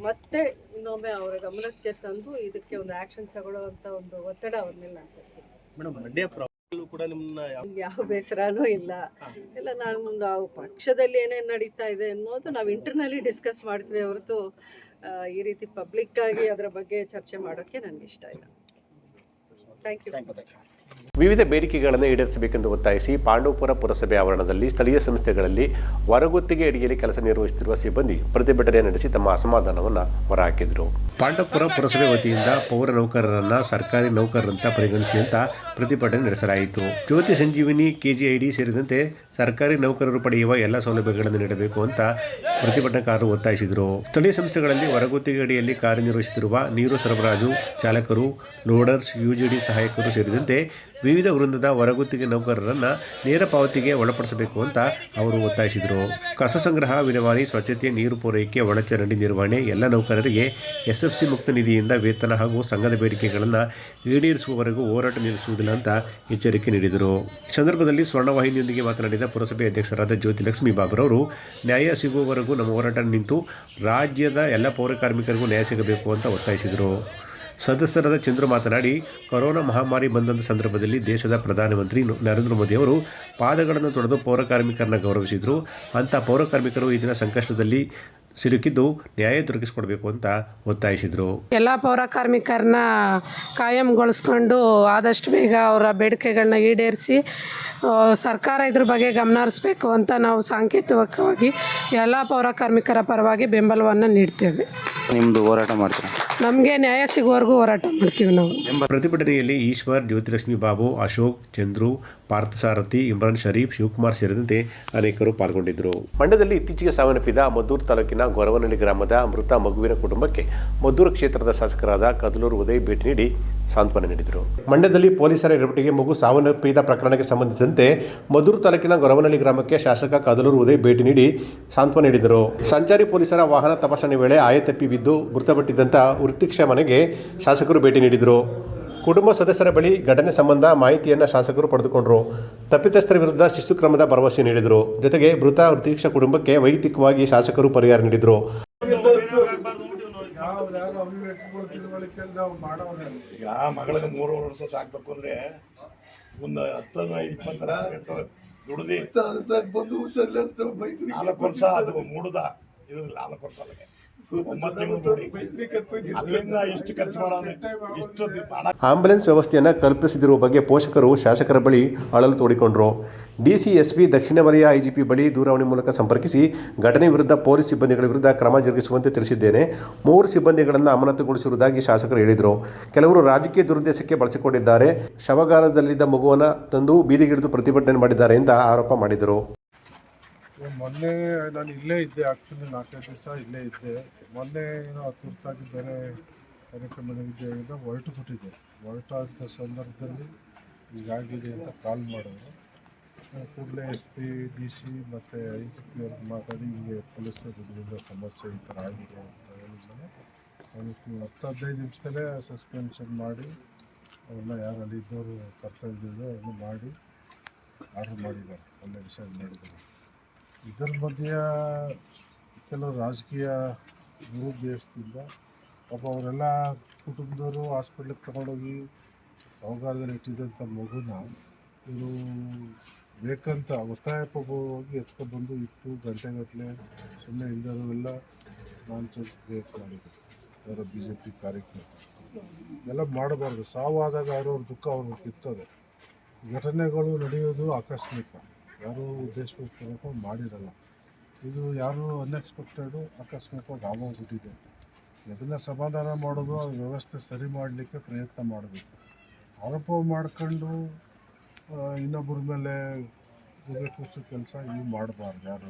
ಮತ್ತೆ ಇನ್ನೊಮ್ಮೆ ಅವರ ಗಮನಕ್ಕೆ ತಂದು ಇದಕ್ಕೆ ಒಂದು ಆಕ್ಷನ್ ತಗೊಳ್ಳುವಂತ ಒಂದು ಒತ್ತಡ ಅವ್ರ ಮೇಲೆ ನಾನು ತರ್ತೀನಿ. ಮೇಡಮ್ ಮಂಡ್ಯ ಕೂಡ ಯಾವ- ಯಾವ ಬೇಸರನೂ ಇಲ್ಲ. ಎಲ್ಲ ನಾವು ನಾವು ಪಕ್ಷದಲ್ಲಿ ಏನೇನು ನಡೀತಾ ಇದೆ ಅನ್ನೋದು ನಾವು ಇಂಟರ್ನಲಿ ಡಿಸ್ಕಸ್ ಮಾಡ್ತೀವಿ ಹೊರತು ಈ ರೀತಿ ಪಬ್ಲಿಕ್ ಆಗಿ ಅದರ ಬಗ್ಗೆ ಚರ್ಚೆ ಮಾಡೋಕ್ಕೆ ನನಗೆ ಇಷ್ಟ ಇಲ್ಲ. ಥ್ಯಾಂಕ್ ಯು ವಿವಿಧ ಬೇಡಿಕೆಗಳನ್ನು ಈಡೇರಿಸಬೇಕೆಂದು ಒತ್ತಾಯಿಸಿ ಪಾಂಡವಪುರ ಪುರಸಭೆ ಆವರಣದಲ್ಲಿ ಸ್ಥಳೀಯ ಸಂಸ್ಥೆಗಳಲ್ಲಿ ಹೊರಗುತ್ತಿಗೆ ಅಡಿಯಲ್ಲಿ ಕೆಲಸ ನಿರ್ವಹಿಸುತ್ತಿರುವ ಸಿಬ್ಬಂದಿ ಪ್ರತಿಭಟನೆ ನಡೆಸಿ ತಮ್ಮ ಅಸಮಾಧಾನವನ್ನು ಹೊರಹಾಕಿದರು. ಪಾಂಡವಪುರ ಪುರಸಭೆ ವತಿಯಿಂದ ಪೌರ ನೌಕರರನ್ನ ಸರ್ಕಾರಿ ನೌಕರರಂತ ಪರಿಗಣಿಸಿ ಅಂತ ಪ್ರತಿಭಟನೆ ನಡೆಸಲಾಯಿತು. ಜ್ಯೋತಿ ಸಂಜೀವಿನಿ, ಕೆಜಿಐಡಿ ಸೇರಿದಂತೆ ಸರ್ಕಾರಿ ನೌಕರರು ಪಡೆಯುವ ಎಲ್ಲ ಸೌಲಭ್ಯಗಳನ್ನು ನೀಡಬೇಕು ಅಂತ ಪ್ರತಿಭಟನಾಕಾರರು ಒತ್ತಾಯಿಸಿದರು. ಸ್ಥಳೀಯ ಸಂಸ್ಥೆಗಳಲ್ಲಿ ಹೊರಗುತ್ತಿಗೆ ಅಡಿಯಲ್ಲಿ ಕಾರ್ಯನಿರ್ವಹಿಸುತ್ತಿರುವ ನೀರು ಸರಬರಾಜು ಚಾಲಕರು, ಲೋಡರ್ಸ್, ಯುಜಿಡಿ ಸಹಾಯಕರು ಸೇರಿದಂತೆ ವಿವಿಧ ವೃಂದದ ಹೊರಗುತ್ತಿಗೆ ನೌಕರರನ್ನು ನೇರ ಪಾವತಿಗೆ ಒಳಪಡಿಸಬೇಕು ಅಂತ ಅವರು ಒತ್ತಾಯಿಸಿದರು. ಕಸ ಸಂಗ್ರಹ, ವಿಲೇವಾರಿ, ಸ್ವಚ್ಛತೆ, ನೀರು ಪೂರೈಕೆ, ಒಳಚರಂಡಿ ನಿರ್ವಹಣೆ ಎಲ್ಲ ನೌಕರರಿಗೆ ಎಸ್ಎಫ್ಸಿ ಮುಕ್ತ ನಿಧಿಯಿಂದ ವೇತನ ಹಾಗೂ ಸಂಘದ ಬೇಡಿಕೆಗಳನ್ನು ಈಡೇರಿಸುವವರೆಗೂ ಹೋರಾಟ ನಿಲ್ಲಿಸುವುದಿಲ್ಲ ಅಂತ ಎಚ್ಚರಿಕೆ ನೀಡಿದರು. ಸಂದರ್ಭದಲ್ಲಿ ಸ್ವರ್ಣವಾಹಿನಿಯೊಂದಿಗೆ ಮಾತನಾಡಿದ ಪುರಸಭೆ ಅಧ್ಯಕ್ಷರಾದ ಜ್ಯೋತಿ ಲಕ್ಷ್ಮೀ ಬಾಬುರವರು, ನ್ಯಾಯ ಸಿಗುವವರೆಗೂ ನಮ್ಮ ಹೋರಾಟ ನಿಂತು ರಾಜ್ಯದ ಎಲ್ಲ ಪೌರ ಕಾರ್ಮಿಕರಿಗೂ ನ್ಯಾಯ ಸಿಗಬೇಕು ಅಂತ ಒತ್ತಾಯಿಸಿದರು. ಸದಸ್ಯರಾದ ಚಂದ್ರು ಮಾತನಾಡಿ, ಕೊರೋನಾ ಮಹಾಮಾರಿ ಬಂದಂಥ ಸಂದರ್ಭದಲ್ಲಿ ದೇಶದ ಪ್ರಧಾನಮಂತ್ರಿ ನರೇಂದ್ರ ಮೋದಿ ಅವರು ಪಾದಗಳನ್ನು ತೊಡೆದು ಪೌರಕಾರ್ಮಿಕರನ್ನು ಗೌರವಿಸಿದರು. ಅಂಥ ಪೌರಕಾರ್ಮಿಕರು ಈ ದಿನ ಸಂಕಷ್ಟದಲ್ಲಿ ಸಿಲುಕಿದ್ದು ನ್ಯಾಯ ದೊರಕಿಸಿಕೊಡಬೇಕು ಅಂತ ಒತ್ತಾಯಿಸಿದರು. ಎಲ್ಲ ಪೌರ ಕಾರ್ಮಿಕರನ್ನ ಕಾಯಂಗೊಳಿಸ್ಕೊಂಡು ಆದಷ್ಟು ಬೇಗ ಅವರ ಬೇಡಿಕೆಗಳನ್ನ ಈಡೇರಿಸಿ ಸರ್ಕಾರ ಇದ್ರ ಬಗ್ಗೆ ಗಮನ ಹರಿಸ್ಬೇಕು ಅಂತ ನಾವು ಸಾಂಕೇತಿಕವಾಗಿ ಎಲ್ಲ ಪೌರ ಕಾರ್ಮಿಕರ ಪರವಾಗಿ ಬೆಂಬಲವನ್ನು ನೀಡ್ತೇವೆ. ನಿಮ್ಮದು ಹೋರಾಟ ಮಾಡ್ತೀರಾ? ನಮಗೆ ನ್ಯಾಯ ಸಿಗುವವರೆಗೂ ಹೋರಾಟ ಮಾಡ್ತೀವಿ ನಾವು. ಪ್ರತಿಭಟನೆಯಲ್ಲಿ ಈಶ್ವರ್ ಜ್ಯೋತಿಲಕ್ಷ್ಮಿ ಬಾಬು ಅಶೋಕ್ ಚಂದ್ರು ಪಾರ್ಥಸಾರಥಿ ಇಮ್ರಾನ್ ಶರೀಫ್, ಶಿವಕುಮಾರ್ ಸೇರಿದಂತೆ ಅನೇಕರು ಪಾಲ್ಗೊಂಡಿದ್ದರು. ಮಂಡ್ಯದಲ್ಲಿ ಇತ್ತೀಚೆಗೆ ಸಾವನ್ನಪ್ಪಿದ ಮದ್ದೂರು ತಾಲೂಕಿನ ಗೊರವನಹಳ್ಳಿ ಗ್ರಾಮದ ಮೃತ ಮಗುವಿನ ಕುಟುಂಬಕ್ಕೆ ಮದ್ದೂರು ಕ್ಷೇತ್ರದ ಶಾಸಕರಾದ ಕದಲೂರು ಉದಯ್ ಭೇಟಿ ನೀಡಿ ಸಾಂತ್ವನ ನೀಡಿದರು. ಮಂಡ್ಯದಲ್ಲಿ ಪೊಲೀಸರ ಎಡವಟ್ಟಿಗೆ ಮಗು ಸಾವನ್ನಪ್ಪಿದ ಪ್ರಕರಣಕ್ಕೆ ಸಂಬಂಧಿಸಿದಂತೆ ಮದ್ದೂರು ತಾಲೂಕಿನ ಗೊರವನಹಳ್ಳಿ ಗ್ರಾಮಕ್ಕೆ ಶಾಸಕ ಕದಲೂರು ಉದಯ್ ಭೇಟಿ ನೀಡಿ ಸಾಂತ್ವನ ನೀಡಿದರು. ಸಂಚಾರಿ ಪೊಲೀಸರ ವಾಹನ ತಪಾಸಣೆ ವೇಳೆ ಆಯತಪ್ಪಿ ಬಿದ್ದು ಮೃತಪಟ್ಟಿದ್ದಂಥ ವೃತ್ತಿಕ್ಷ ಮನೆಗೆ ಶಾಸಕರು ಭೇಟಿ ನೀಡಿದರು. ಕುಟುಂಬ ಸದಸ್ಯರ ಬಳಿ ಘಟನೆ ಸಂಬಂಧ ಮಾಹಿತಿಯನ್ನು ಶಾಸಕರು ಪಡೆದುಕೊಂಡರು. ತಪ್ಪಿತಸ್ಥರ ವಿರುದ್ಧ ಶಿಸ್ತು ಕ್ರಮದ ಭರವಸೆ ನೀಡಿದರು. ಜೊತೆಗೆ ಮೃತ ವೃತ್ತೀಕ್ಷ ಕುಟುಂಬಕ್ಕೆ ವೈಯಕ್ತಿಕವಾಗಿ ಶಾಸಕರು ಪರಿಹಾರ ನೀಡಿದರು. ಈಗ ಮಗಳಿಗೆ ಮೂರು ವರ್ಷ ಸಾಕ್ಬೇಕು ಅಂದ್ರೆ ಒಂದು ಹತ್ತನ ಇಪ್ಪತ್ತರ ದುಡ್ದು ಸರ್ ಬಂದು ಹುಷಾರಿಲ್ಲ ನಾಲ್ಕು ವರ್ಷ ಅದು ಮೂಡುದ? ಇದು ನಾಲ್ಕು ವರ್ಷ ಅಲ್ಲಿಗೆ ಆಂಬ್ಯುಲೆನ್ಸ್ ವ್ಯವಸ್ಥೆಯನ್ನು ಕಲ್ಪಿಸದಿರುವ ಬಗ್ಗೆ ಪೋಷಕರು ಶಾಸಕರ ಬಳಿ ಅಳಲು ತೋಡಿಕೊಂಡರು. ಡಿಸಿಎಸ್ಪಿ ದಕ್ಷಿಣ ವಲಯ, ಐಜಿಪಿ ಬಳಿ ದೂರವಾಣಿ ಮೂಲಕ ಸಂಪರ್ಕಿಸಿ ಘಟನೆ ವಿರುದ್ಧ ಪೊಲೀಸ್ ಸಿಬ್ಬಂದಿಗಳ ವಿರುದ್ಧ ಕ್ರಮ ಜರುಗಿಸುವಂತೆ ತಿಳಿಸಿದ್ದೇನೆ. ಮೂರು ಸಿಬ್ಬಂದಿಗಳನ್ನು ಅಮಾನತುಗೊಳಿಸಿರುವುದಾಗಿ ಶಾಸಕರು ಹೇಳಿದರು. ಕೆಲವರು ರಾಜಕೀಯ ದುರುದ್ದೇಶಕ್ಕೆ ಬಳಸಿಕೊಂಡಿದ್ದಾರೆ. ಶವಗಾರದಲ್ಲಿದ್ದ ಮಗುವನ್ನು ತಂದು ಬೀದಿಗಿಳಿದು ಪ್ರತಿಭಟನೆ ಮಾಡಿದ್ದಾರೆ ಅಂತ ಆರೋಪ ಮಾಡಿದರು. ಮೊನ್ನೆ ನಾನು ಇಲ್ಲೇ ಇದ್ದೆ ಆ್ಯಕ್ಚುಲಿ ನಾಲ್ಕೈದು ದಿವಸ ಇಲ್ಲೇ ಇದ್ದೆ. ಮೊನ್ನೆ ಏನೋ ತುರ್ತಾಗಿ ಬೇರೆ ಕಾರ್ಯಕ್ರಮದಲ್ಲಿದ್ದೆ ಅಂತ ಹೊರಟು ಬಿಟ್ಟಿದ್ದೆ ಹೊರಟಾದ ಸಂದರ್ಭದಲ್ಲಿ ಹೀಗಾಗಿದೆ ಅಂತ ಕಾಲ್ ಮಾಡೋದು ಕೂಡಲೇ ಎಸ್ ಪಿ, ಡಿ ಸಿ ಮತ್ತು ಐ ಸಿ ಪಿ ಅವ್ರಿಗೆ ಮಾತಾಡಿ, ಹೀಗೆ ಪೊಲೀಸ್ ದುಡ್ಡಿಂದ ಸಮಸ್ಯೆ ಈ ಥರ ಆಗಿದೆ ಅಂತ ಹೇಳಿದ್ದಾನೆ ಅದಕ್ಕೆ ಹತ್ತು ಹದಿನೈದು ನಿಮಿಷದಲ್ಲೇ ಸಸ್ಪೆನ್ಷನ್ ಮಾಡಿ ಅವೆಲ್ಲ ಯಾರು ಅಲ್ಲಿದ್ದವರು ಕರ್ತವ್ಯದಿಂದ ಅವ್ರನ್ನ ಮಾಡಿ ಆರ್ಡರ್ ಮಾಡಿದ್ದಾರೆ. ಒಳ್ಳೆ ಡಿಸೈಡ್ ಮಾಡಿದ್ದಾರೆ. ಇದರ ಬಗ್ಗೆ ಕೆಲವು ರಾಜಕೀಯ ದುರುದ್ದೇಶದಿಂದ ಪಾಪ ಅವರೆಲ್ಲ ಕುಟುಂಬದವರು ಹಾಸ್ಪಿಟ್ಲಿಗೆ ತಗೊಂಡೋಗಿ ಅವಗಾರದಲ್ಲಿ ಇಟ್ಟಿದ್ದಂಥ ಮಗುನ ಇವರು ಬೇಕಂತ ಒತ್ತಾಯ ಹೋಗಿ ಎತ್ಕೊಬಂದು ಇಟ್ಟು ಗಂಟೆಗಟ್ಟಲೆ ಸುಮ್ಮನೆ ಎಲ್ಲ ನಾನ್ ಸೆನ್ಸ್ ಕ್ರಿಯೇಟ್ ಮಾಡಿದ್ರು. ಅವರ ಬಿ ಜೆ ಪಿ ಕಾರ್ಯಕ್ರಮ ಎಲ್ಲ ಮಾಡಬಾರ್ದು. ಸಾವಾದಾಗ ಅವ್ರವ್ರ ದುಃಖ ಅವ್ರಿಗೆ ಇರ್ತದೆ ಘಟನೆಗಳು ನಡೆಯೋದು ಆಕಸ್ಮಿಕ. ಯಾರೂ ಉದ್ದೇಶಪೂರ್ವಕ ಮಾಡಿರಲ್ಲ. ಇದು ಯಾರು ಅನ್ಎಕ್ಸ್ಪೆಕ್ಟೆಡು ಆಕಸ್ಮಿಕವಾಗಿ ಆಗೋಗ್ಬಿಟ್ಟಿದೆ. ಇದನ್ನು ಸಮಾಧಾನ ಮಾಡೋದು ವ್ಯವಸ್ಥೆ ಸರಿ ಮಾಡಲಿಕ್ಕೆ ಪ್ರಯತ್ನ ಮಾಡಬೇಕು. ಆರೋಪ ಮಾಡ್ಕೊಂಡು ಇನ್ನೊಬ್ಬರ ಮೇಲೆ ಕೂಸು ಕೆಲಸ ಇನ್ನೂ ಮಾಡಬಾರ್ದು ಯಾರು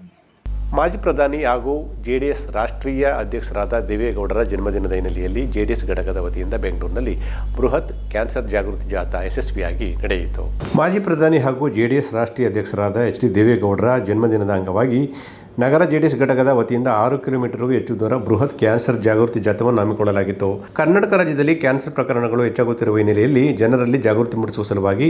ಮಾಜಿ ಪ್ರಧಾನಿ ಹಾಗೂ ಜೆ ಡಿ ಎಸ್ ರಾಷ್ಟ್ರೀಯ ಅಧ್ಯಕ್ಷರಾದ ದೇವೇಗೌಡರ ಜನ್ಮದಿನದ ಹಿನ್ನೆಲೆಯಲ್ಲಿ ಜೆ ಡಿ ಎಸ್ ಘಟಕದ ವತಿಯಿಂದ ಬೆಂಗಳೂರಿನಲ್ಲಿ ಬೃಹತ್ ಕ್ಯಾನ್ಸರ್ ಜಾಗೃತಿ ಜಾಥಾ ಯಶಸ್ವಿಯಾಗಿ ನಡೆಯಿತು. ಮಾಜಿ ಪ್ರಧಾನಿ ಹಾಗೂ ಜೆಡಿಎಸ್ ರಾಷ್ಟ್ರೀಯ ಅಧ್ಯಕ್ಷರಾದ ಎಚ್ ಡಿ ದೇವೇಗೌಡರ ಜನ್ಮದಿನದ ಅಂಗವಾಗಿ ನಗರ ಜೆಡಿಎಸ್ ಘಟಕದ ವತಿಯಿಂದ ಆರು ಕಿಲೋಮೀಟರ್ಗೂ ಹೆಚ್ಚು ದೂರ ಬೃಹತ್ ಕ್ಯಾನ್ಸರ್ ಜಾಗೃತಿ ಜಾಥಾವನ್ನು ಹಮ್ಮಿಕೊಳ್ಳಲಾಗಿತ್ತು. ಕರ್ನಾಟಕ ರಾಜ್ಯದಲ್ಲಿ ಕ್ಯಾನ್ಸರ್ ಪ್ರಕರಣಗಳು ಹೆಚ್ಚಾಗುತ್ತಿರುವ ಹಿನ್ನೆಲೆಯಲ್ಲಿ ಜನರಲ್ಲಿ ಜಾಗೃತಿ ಮೂಡಿಸುವ ಸಲುವಾಗಿ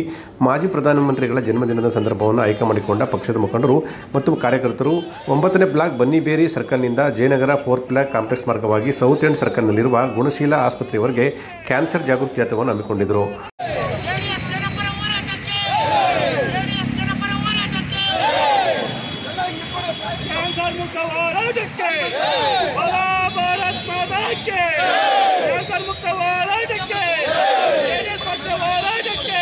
ಮಾಜಿ ಪ್ರಧಾನಮಂತ್ರಿಗಳ ಜನ್ಮದಿನದ ಸಂದರ್ಭವನ್ನು ಆಯ್ಕೆ ಮಾಡಿಕೊಂಡ ಪಕ್ಷದ ಮುಖಂಡರು ಮತ್ತು ಕಾರ್ಯಕರ್ತರು ಒಂಬತ್ತನೇ ಬ್ಲಾಕ್ ಬನ್ನಿಬೇರಿ ಸರ್ಕಲ್ನಿಂದ ಜಯನಗರ ಫೋರ್ತ್ ಬ್ಲಾಕ್ ಕಾಂಪ್ಲೆಕ್ಸ್ ಮಾರ್ಗವಾಗಿ ಸೌತ್ ಎಂಡ್ ಸರ್ಕಲ್ನಲ್ಲಿರುವ ಗುಣಶೀಲ ಆಸ್ಪತ್ರೆಯವರೆಗೆ ಕ್ಯಾನ್ಸರ್ ಜಾಗೃತಿ ಜಾಥಾವನ್ನು ಹಮ್ಮಿಕೊಂಡಿದ್ದರು ಕ್ಯಾನ್ಸರ್ ಮುಕ್ತ ಹೋರಾಟಕ್ಕೆ ಬಲ ಭಾರತ್ ಮಾತಾಕ್ಕೆ ಕ್ಯಾನ್ಸರ್ ಮುಕ್ತ ಹೋರಾಟಕ್ಕೆ ಜೆಡಿಎಸ್ ಪಕ್ಷ ಹೋರಾಟಕ್ಕೆ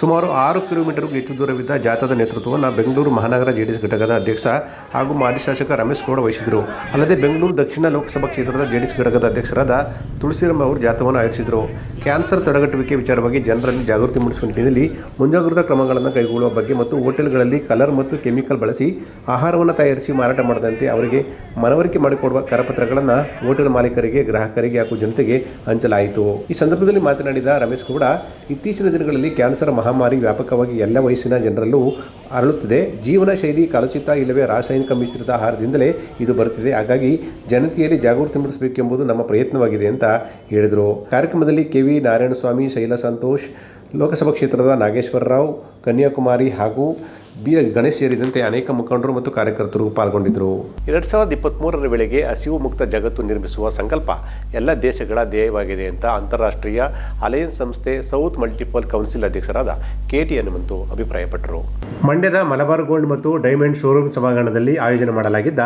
ಸುಮಾರು ಆರು ಕಿಲೋಮೀಟರ್ಗೂ ಹೆಚ್ಚು ದೂರವಿದ್ದ ಜಾಥಾದ ನೇತೃತ್ವವನ್ನು ಬೆಂಗಳೂರು ಮಹಾನಗರ ಜೆಡಿಎಸ್ ಘಟಕದ ಅಧ್ಯಕ್ಷ ಹಾಗೂ ಮಾಜಿ ಶಾಸಕ ರಮೇಶ್ ಗೌಡ ವಹಿಸಿದರು. ಅಲ್ಲದೆ ಬೆಂಗಳೂರು ದಕ್ಷಿಣ ಲೋಕಸಭಾ ಕ್ಷೇತ್ರದ ಜೆಡಿಎಸ್ ಘಟಕದ ಅಧ್ಯಕ್ಷರಾದ ತುಳಸಿರಾಮ್ ಅವರು ಜಾಥಾವನ್ನು ಆಯೋಜಿಸಿದರು. ಕ್ಯಾನ್ಸರ್ ತಡೆಗಟ್ಟುವಿಕೆ ವಿಚಾರವಾಗಿ ಜನರಲ್ಲಿ ಜಾಗೃತಿ ಮೂಡಿಸುವ ನಿಟ್ಟಿನಲ್ಲಿ ಮುಂಜಾಗ್ರತಾ ಕ್ರಮಗಳನ್ನು ಕೈಗೊಳ್ಳುವ ಬಗ್ಗೆ ಮತ್ತು ಹೋಟೆಲ್ಗಳಲ್ಲಿ ಕಲರ್ ಮತ್ತು ಕೆಮಿಕಲ್ ಬಳಸಿ ಆಹಾರವನ್ನು ತಯಾರಿಸಿ ಮಾರಾಟ ಮಾಡದಂತೆ ಅವರಿಗೆ ಮನವರಿಕೆ ಮಾಡಿಕೊಡುವ ಕರಪತ್ರಗಳನ್ನು ಹೋಟೆಲ್ ಮಾಲೀಕರಿಗೆ, ಗ್ರಾಹಕರಿಗೆ ಹಾಗೂ ಜನತೆಗೆ ಹಂಚಲಾಯಿತು. ಈ ಸಂದರ್ಭದಲ್ಲಿ ಮಾತನಾಡಿದ ರಮೇಶ್ ಗೌಡ, ಇತ್ತೀಚಿನ ದಿನಗಳಲ್ಲಿ ಕ್ಯಾನ್ಸರ್ ಮಹಾಮಾರಿ ವ್ಯಾಪಕವಾಗಿ ಎಲ್ಲ ವಯಸ್ಸಿನ ಜನರಲ್ಲೂ ಅರಳುತ್ತದೆ. ಜೀವನ ಶೈಲಿ ಕಲುಚಿತ ಇಲ್ಲವೇ ರಾಸಾಯನಿಕ ಮಿಶ್ರಿತ ಆಹಾರದಿಂದಲೇ ಇದು ಬರುತ್ತಿದೆ. ಹಾಗಾಗಿ ಜನತೆಯಲ್ಲಿ ಜಾಗೃತಿ ಮೂಡಿಸಬೇಕೆಂಬುದು ನಮ್ಮ ಪ್ರಯತ್ನವಾಗಿದೆ ಅಂತ ಹೇಳಿದರು. ಕಾರ್ಯಕ್ರಮದಲ್ಲಿ ಕೆ ವಿ ನಾರಾಯಣಸ್ವಾಮಿ, ಶೈಲ ಸಂತೋಷ್, ಲೋಕಸಭಾ ಕ್ಷೇತ್ರದ ನಾಗೇಶ್ವರ ರಾವ್, ಕನ್ಯಾಕುಮಾರಿ ಹಾಗೂ ಬಿ ಗಣೇಶ್ ಸೇರಿದಂತೆ ಅನೇಕ ಮುಖಂಡರು ಮತ್ತು ಕಾರ್ಯಕರ್ತರು ಪಾಲ್ಗೊಂಡಿದ್ದರು. ಎರಡು ಸಾವಿರದ ಇಪ್ಪತ್ತ್ಮೂರರ ವೇಳೆಗೆ ಹಸಿವು ಮುಕ್ತ ಜಗತ್ತು ನಿರ್ಮಿಸುವ ಸಂಕಲ್ಪ ಎಲ್ಲ ದೇಶಗಳ ಧ್ಯೇಯವಾಗಿದೆ ಅಂತ ಅಂತಾರಾಷ್ಟ್ರೀಯ ಅಲಯನ್ಸ್ ಸಂಸ್ಥೆ ಸೌತ್ ಮಲ್ಟಿಪಲ್ ಕೌನ್ಸಿಲ್ ಅಧ್ಯಕ್ಷರಾದ ಕೆ ಟಿ ಹನುಮಂತು ಅಭಿಪ್ರಾಯಪಟ್ಟರು. ಮಂಡ್ಯದ ಮಲಬಾರ್ ಗೋಲ್ಡ್ ಮತ್ತು ಡೈಮಂಡ್ ಶೋರೂಮ್ ಸಭಾಂಗಣದಲ್ಲಿ ಆಯೋಜನೆ ಮಾಡಲಾಗಿದ್ದ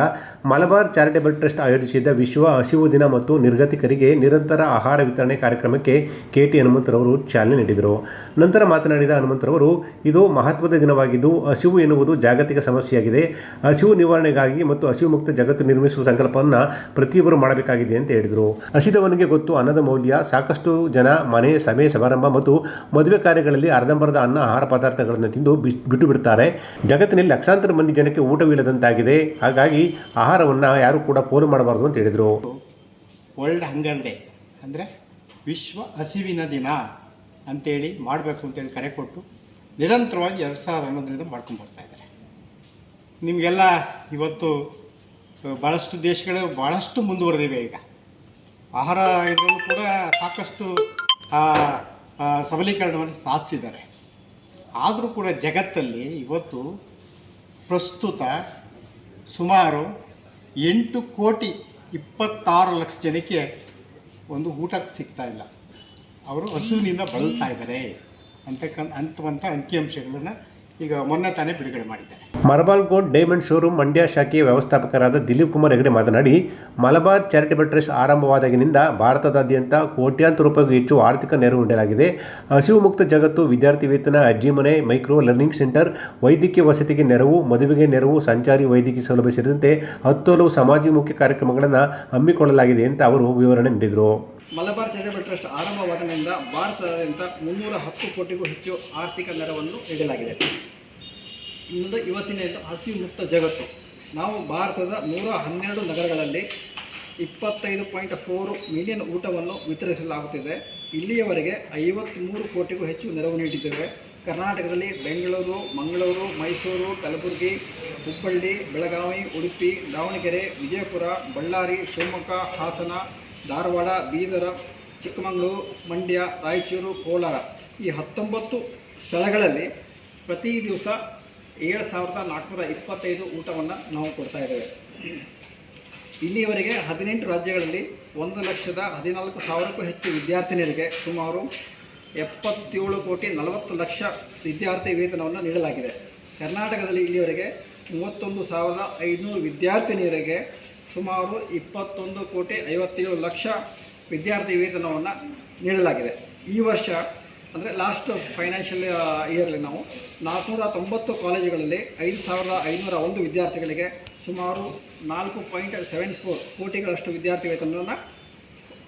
ಮಲಬಾರ್ ಚಾರಿಟೇಬಲ್ ಟ್ರಸ್ಟ್ ಆಯೋಜಿಸಿದ್ದ ವಿಶ್ವ ಹಸಿವು ದಿನ ಮತ್ತು ನಿರ್ಗತಿಕರಿಗೆ ನಿರಂತರ ಆಹಾರ ವಿತರಣೆ ಕಾರ್ಯಕ್ರಮಕ್ಕೆ ಕೆ ಟಿ ಹನುಮಂತರವರು ಚಾಲನೆ ನೀಡಿದರು. ನಂತರ ಮಾತನಾಡಿದ ಹನುಮಂತರವರು, ಇದು ಮಹತ್ವದ ದಿನವಾಗಿದ್ದು, ಹಸಿವು ಎನ್ನುವುದು ಜಾಗತಿಕ ಸಮಸ್ಯೆಯಾಗಿದೆ. ಹಸಿವು ನಿವಾರಣೆಗಾಗಿ ಮತ್ತು ಹಸಿವು ಮುಕ್ತ ಜಗತ್ತು ನಿರ್ಮಿಸುವ ಸಂಕಲ್ಪವನ್ನು ಪ್ರತಿಯೊಬ್ಬರು ಮಾಡಬೇಕಾಗಿದೆ ಅಂತ ಹೇಳಿದರು. ಹಸಿದವನಿಗೆ ಗೊತ್ತು, ಅನ್ನದ ಮೌಲ್ಯ, ಸಾಕಷ್ಟು ಜನ ಮನೆ, ಸಭೆ, ಸಮಾರಂಭ ಮತ್ತು ಮದುವೆ ಕಾರ್ಯಗಳಲ್ಲಿ ಅರ್ಧಂಬರ್ಧ ಅನ್ನ, ಆಹಾರ ಪದಾರ್ಥಗಳನ್ನು ತಿಂದು ಬಿಟ್ಟು ಬಿಡ್ತಾರೆ. ಜಗತ್ತಿನಲ್ಲಿ ಲಕ್ಷಾಂತರ ಮಂದಿ ಜನಕ್ಕೆ ಊಟವಿಲ್ಲದಂತಾಗಿದೆ. ಹಾಗಾಗಿ ಆಹಾರವನ್ನು ಯಾರು ಕೂಡ ಪೋಲು ಮಾಡಬಾರ್ದು ಅಂತ ಹೇಳಿದರು. ವರ್ಲ್ಡ್ ಹಂಗರ್ ಡೇ ಅಂದರೆ ವಿಶ್ವ ಹಸಿವಿನ ದಿನ ಅಂತೇಳಿ ಮಾಡಬೇಕು ಅಂತೇಳಿ ಕರೆ ಕೊಟ್ಟು ನಿರಂತರವಾಗಿ ಎರಡು ಸಾವಿರ ಹನ್ನೊಂದರಿಂದ ಮಾಡ್ಕೊಂಡು ಬರ್ತಾ ಇದ್ದಾರೆ. ನಿಮಗೆಲ್ಲ ಇವತ್ತು ಭಾಳಷ್ಟು ದೇಶಗಳು ಭಾಳಷ್ಟು ಮುಂದುವರೆದಿವೆ ಈಗ. ಆಹಾರ ಇದರಲ್ಲೂ ಕೂಡ ಸಾಕಷ್ಟು ಸಬಲೀಕರಣವನ್ನು ಸಾಧಿಸಿದ್ದಾರೆ. ಆದರೂ ಕೂಡ ಜಗತ್ತಲ್ಲಿ ಇವತ್ತು ಪ್ರಸ್ತುತ ಸುಮಾರು ಎಂಟು ಕೋಟಿ ಇಪ್ಪತ್ತಾರು ಲಕ್ಷ ಜನಕ್ಕೆ ಒಂದು ಊಟ ಸಿಗ್ತಾ ಇಲ್ಲ. ಅವರು ಹಸುವಿನಿಂದ ಬಳಲ್ತಾ ಇದ್ದಾರೆ ಅಂತಕ್ಕಂಥ ಅಂತವಂಥ ಅಂಕಿಅಂಶಗಳನ್ನು ಈಗ ಮೊನ್ನೆ ತಾನೇ ಬಿಡುಗಡೆ ಮಾಡಿದ್ದಾರೆ. Malabar gold diamond showroom Mandya ಶಾಖೆಯ ವ್ಯವಸ್ಥಾಪಕರಾದ ದಿಲೀಪ್ ಕುಮಾರ್ ಹೆಗಡೆ ಮಾತನಾಡಿ, ಮಲಬಾರ್ ಚಾರಿಟೇಬಲ್ ಟ್ರಸ್ಟ್ ಆರಂಭವಾದಾಗಿನಿಂದ ಭಾರತದಾದ್ಯಂತ ಕೋಟ್ಯಾಂತರ ರೂಪಾಯಿಗೂ ಹೆಚ್ಚು ಆರ್ಥಿಕ ನೆರವು ನೀಡಲಾಗಿದೆ. ಹಸಿವು ಮುಕ್ತ ಜಗತ್ತು, ವಿದ್ಯಾರ್ಥಿ ವೇತನ ಅಜ್ಜಿ ಮನೆ, ಮೈಕ್ರೋ ಲರ್ನಿಂಗ್ ಸೆಂಟರ್, ವೈದ್ಯಕೀಯ ವಸತಿಗೆ ನೆರವು, ಮದುವೆಗೆ ನೆರವು, ಸಂಚಾರಿ ವೈದ್ಯಕೀಯ ಸೌಲಭ್ಯ ಸೇರಿದಂತೆ ಹತ್ತು ಹಲವು ಸಮಾಜಮುಖಿ ಕಾರ್ಯಕ್ರಮಗಳನ್ನು ಹಮ್ಮಿಕೊಳ್ಳಲಾಗಿದೆ ಅಂತ ಅವರು ವಿವರಣೆ ನೀಡಿದರು. ಮಲಬಾರ್ ಚಾರಿಟಬಲ್ ಟ್ರಸ್ಟ್ ಆರಂಭವಾದಾಗಿನಿಂದ ಭಾರತದಾದ್ಯಂತ ಮುನ್ನೂರ ಹತ್ತು ಕೋಟಿಗೂ ಹೆಚ್ಚು ಆರ್ಥಿಕ ನೆರವನ್ನು ನೀಡಲಾಗಿದೆ. ಇನ್ನೊಂದು ಇವತ್ತಿನ ಇದು ಹಸಿವು ಮುಕ್ತ ಜಗತ್ತು. ನಾವು ಭಾರತದ ನೂರ ಹನ್ನೆರಡು ನಗರಗಳಲ್ಲಿ ಇಪ್ಪತ್ತೈದು ಪಾಯಿಂಟ್ ಫೋರ್ ಮಿಲಿಯನ್ ಊಟವನ್ನು ವಿತರಿಸಲಾಗುತ್ತಿದೆ. ಇಲ್ಲಿಯವರೆಗೆ ಐವತ್ತ್ಮೂರು ಕೋಟಿಗೂ ಹೆಚ್ಚು ನೆರವು ನೀಡಿದ್ದೇವೆ. ಕರ್ನಾಟಕದಲ್ಲಿ ಬೆಂಗಳೂರು, ಮಂಗಳೂರು, ಮೈಸೂರು, ಕಲಬುರಗಿ, ಹುಬ್ಬಳ್ಳಿ, ಬೆಳಗಾವಿ, ಉಡುಪಿ, ದಾವಣಗೆರೆ, ವಿಜಯಪುರ, ಬಳ್ಳಾರಿ, ಶಿವಮೊಗ್ಗ, ಹಾಸನ, ಧಾರವಾಡ, ಬೀದರ, ಚಿಕ್ಕಮಗಳೂರು, ಮಂಡ್ಯ, ರಾಯಚೂರು, ಕೋಲಾರ ಈ ಹತ್ತೊಂಬತ್ತು ಸ್ಥಳಗಳಲ್ಲಿ ಪ್ರತಿ ದಿವಸ ಏಳು ಸಾವಿರದ ನಾಲ್ಕುನೂರ ಇಪ್ಪತ್ತೈದು ಊಟವನ್ನು ನಾವು ಕೊಡ್ತಾ ಇದ್ದೇವೆ. ಇಲ್ಲಿಯವರೆಗೆ ಹದಿನೆಂಟು ರಾಜ್ಯಗಳಲ್ಲಿ ಒಂದು ಲಕ್ಷದ ಹದಿನಾಲ್ಕು ಸಾವಿರಕ್ಕೂ ಹೆಚ್ಚು ವಿದ್ಯಾರ್ಥಿನಿಯರಿಗೆ ಸುಮಾರು ಎಪ್ಪತ್ತೇಳು ಕೋಟಿ ನಲವತ್ತು ಲಕ್ಷ ವಿದ್ಯಾರ್ಥಿ ವೇತನವನ್ನು ನೀಡಲಾಗಿದೆ. ಕರ್ನಾಟಕದಲ್ಲಿ ಇಲ್ಲಿಯವರೆಗೆ ಮೂವತ್ತೊಂದು ಸಾವಿರದ ಐನೂರು ವಿದ್ಯಾರ್ಥಿನಿಯರಿಗೆ ಸುಮಾರು ಇಪ್ಪತ್ತೊಂದು ಕೋಟಿ ಐವತ್ತೇಳು ಲಕ್ಷ ವಿದ್ಯಾರ್ಥಿ ವೇತನವನ್ನು ನೀಡಲಾಗಿದೆ. ಈ ವರ್ಷ ಅಂದರೆ ಲಾಸ್ಟ್ ಫೈನಾನ್ಷಿಯಲ್ ಇಯರ್ಲಿ ನಾವು ನಾಲ್ಕುನೂರ ತೊಂಬತ್ತು ಕಾಲೇಜುಗಳಲ್ಲಿ ಐದು ಸಾವಿರದ ಐನೂರ ಒಂದು ವಿದ್ಯಾರ್ಥಿಗಳಿಗೆ ಸುಮಾರು ನಾಲ್ಕು ಪಾಯಿಂಟ್ ಸೆವೆನ್ ಫೋರ್ ಕೋಟಿಗಳಷ್ಟು ವಿದ್ಯಾರ್ಥಿ ವೇತನವನ್ನು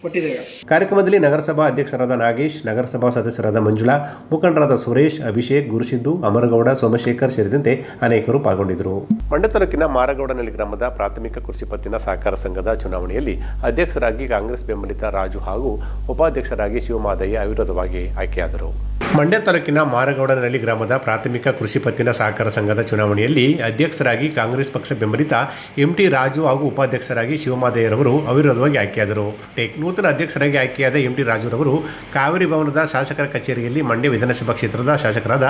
ಕೊಟ್ಟಿದ್ದೇವೆ. ಕಾರ್ಯಕ್ರಮದಲ್ಲಿ ನಗರಸಭಾ ಅಧ್ಯಕ್ಷರಾದ ನಾಗೇಶ್, ನಗರಸಭಾ ಸದಸ್ಯರಾದ ಮಂಜುಳಾ, ಮುಖಂಡರಾದ ಸುರೇಶ್, ಅಭಿಷೇಕ್, ಗುರುಸಿದ್ದು, ಅಮರಗೌಡ, ಸೋಮಶೇಖರ್ ಸೇರಿದಂತೆ ಅನೇಕರು ಪಾಲ್ಗೊಂಡಿದ್ದರು. ಮಂಡ್ಯ ತಾಲೂಕಿನ ಮಾರಗೌಡನಹಳ್ಳಿ ಗ್ರಾಮದ ಪ್ರಾಥಮಿಕ ಕೃಷಿ ಪತ್ತಿನ ಸಹಕಾರ ಸಂಘದ ಚುನಾವಣೆಯಲ್ಲಿ ಅಧ್ಯಕ್ಷರಾಗಿ ಕಾಂಗ್ರೆಸ್ ಬೆಂಬಲಿತ ರಾಜು ಹಾಗೂ ಉಪಾಧ್ಯಕ್ಷರಾಗಿ ಶಿವಮಾದಯ್ಯ ಅವಿರೋಧವಾಗಿ ಆಯ್ಕೆಯಾದರು. ಮಂಡ್ಯ ತಾಲೂಕಿನ ಮಾರಗೌಡನಹಳ್ಳಿ ಗ್ರಾಮದ ಪ್ರಾಥಮಿಕ ಕೃಷಿ ಪತ್ತಿನ ಸಹಕಾರ ಸಂಘದ ಚುನಾವಣೆಯಲ್ಲಿ ಅಧ್ಯಕ್ಷರಾಗಿ ಕಾಂಗ್ರೆಸ್ ಪಕ್ಷ ಬೆಂಬಲಿತ ಎಂಟಿ ರಾಜು ಹಾಗೂ ಉಪಾಧ್ಯಕ್ಷರಾಗಿ ಶಿವಮಾದಯ್ಯರವರು ಅವಿರೋಧವಾಗಿ ಆಯ್ಕೆಯಾದರು. ಟೇಕ್ ನೂತನ ಅಧ್ಯಕ್ಷರಾಗಿ ಆಯ್ಕೆಯಾದ ಎಂ ಟಿ ರಾಜುರವರು ಕಾವೇರಿ ಭವನದ ಶಾಸಕರ ಕಚೇರಿಯಲ್ಲಿ ಮಂಡ್ಯ ವಿಧಾನಸಭಾ ಕ್ಷೇತ್ರದ ಶಾಸಕರಾದ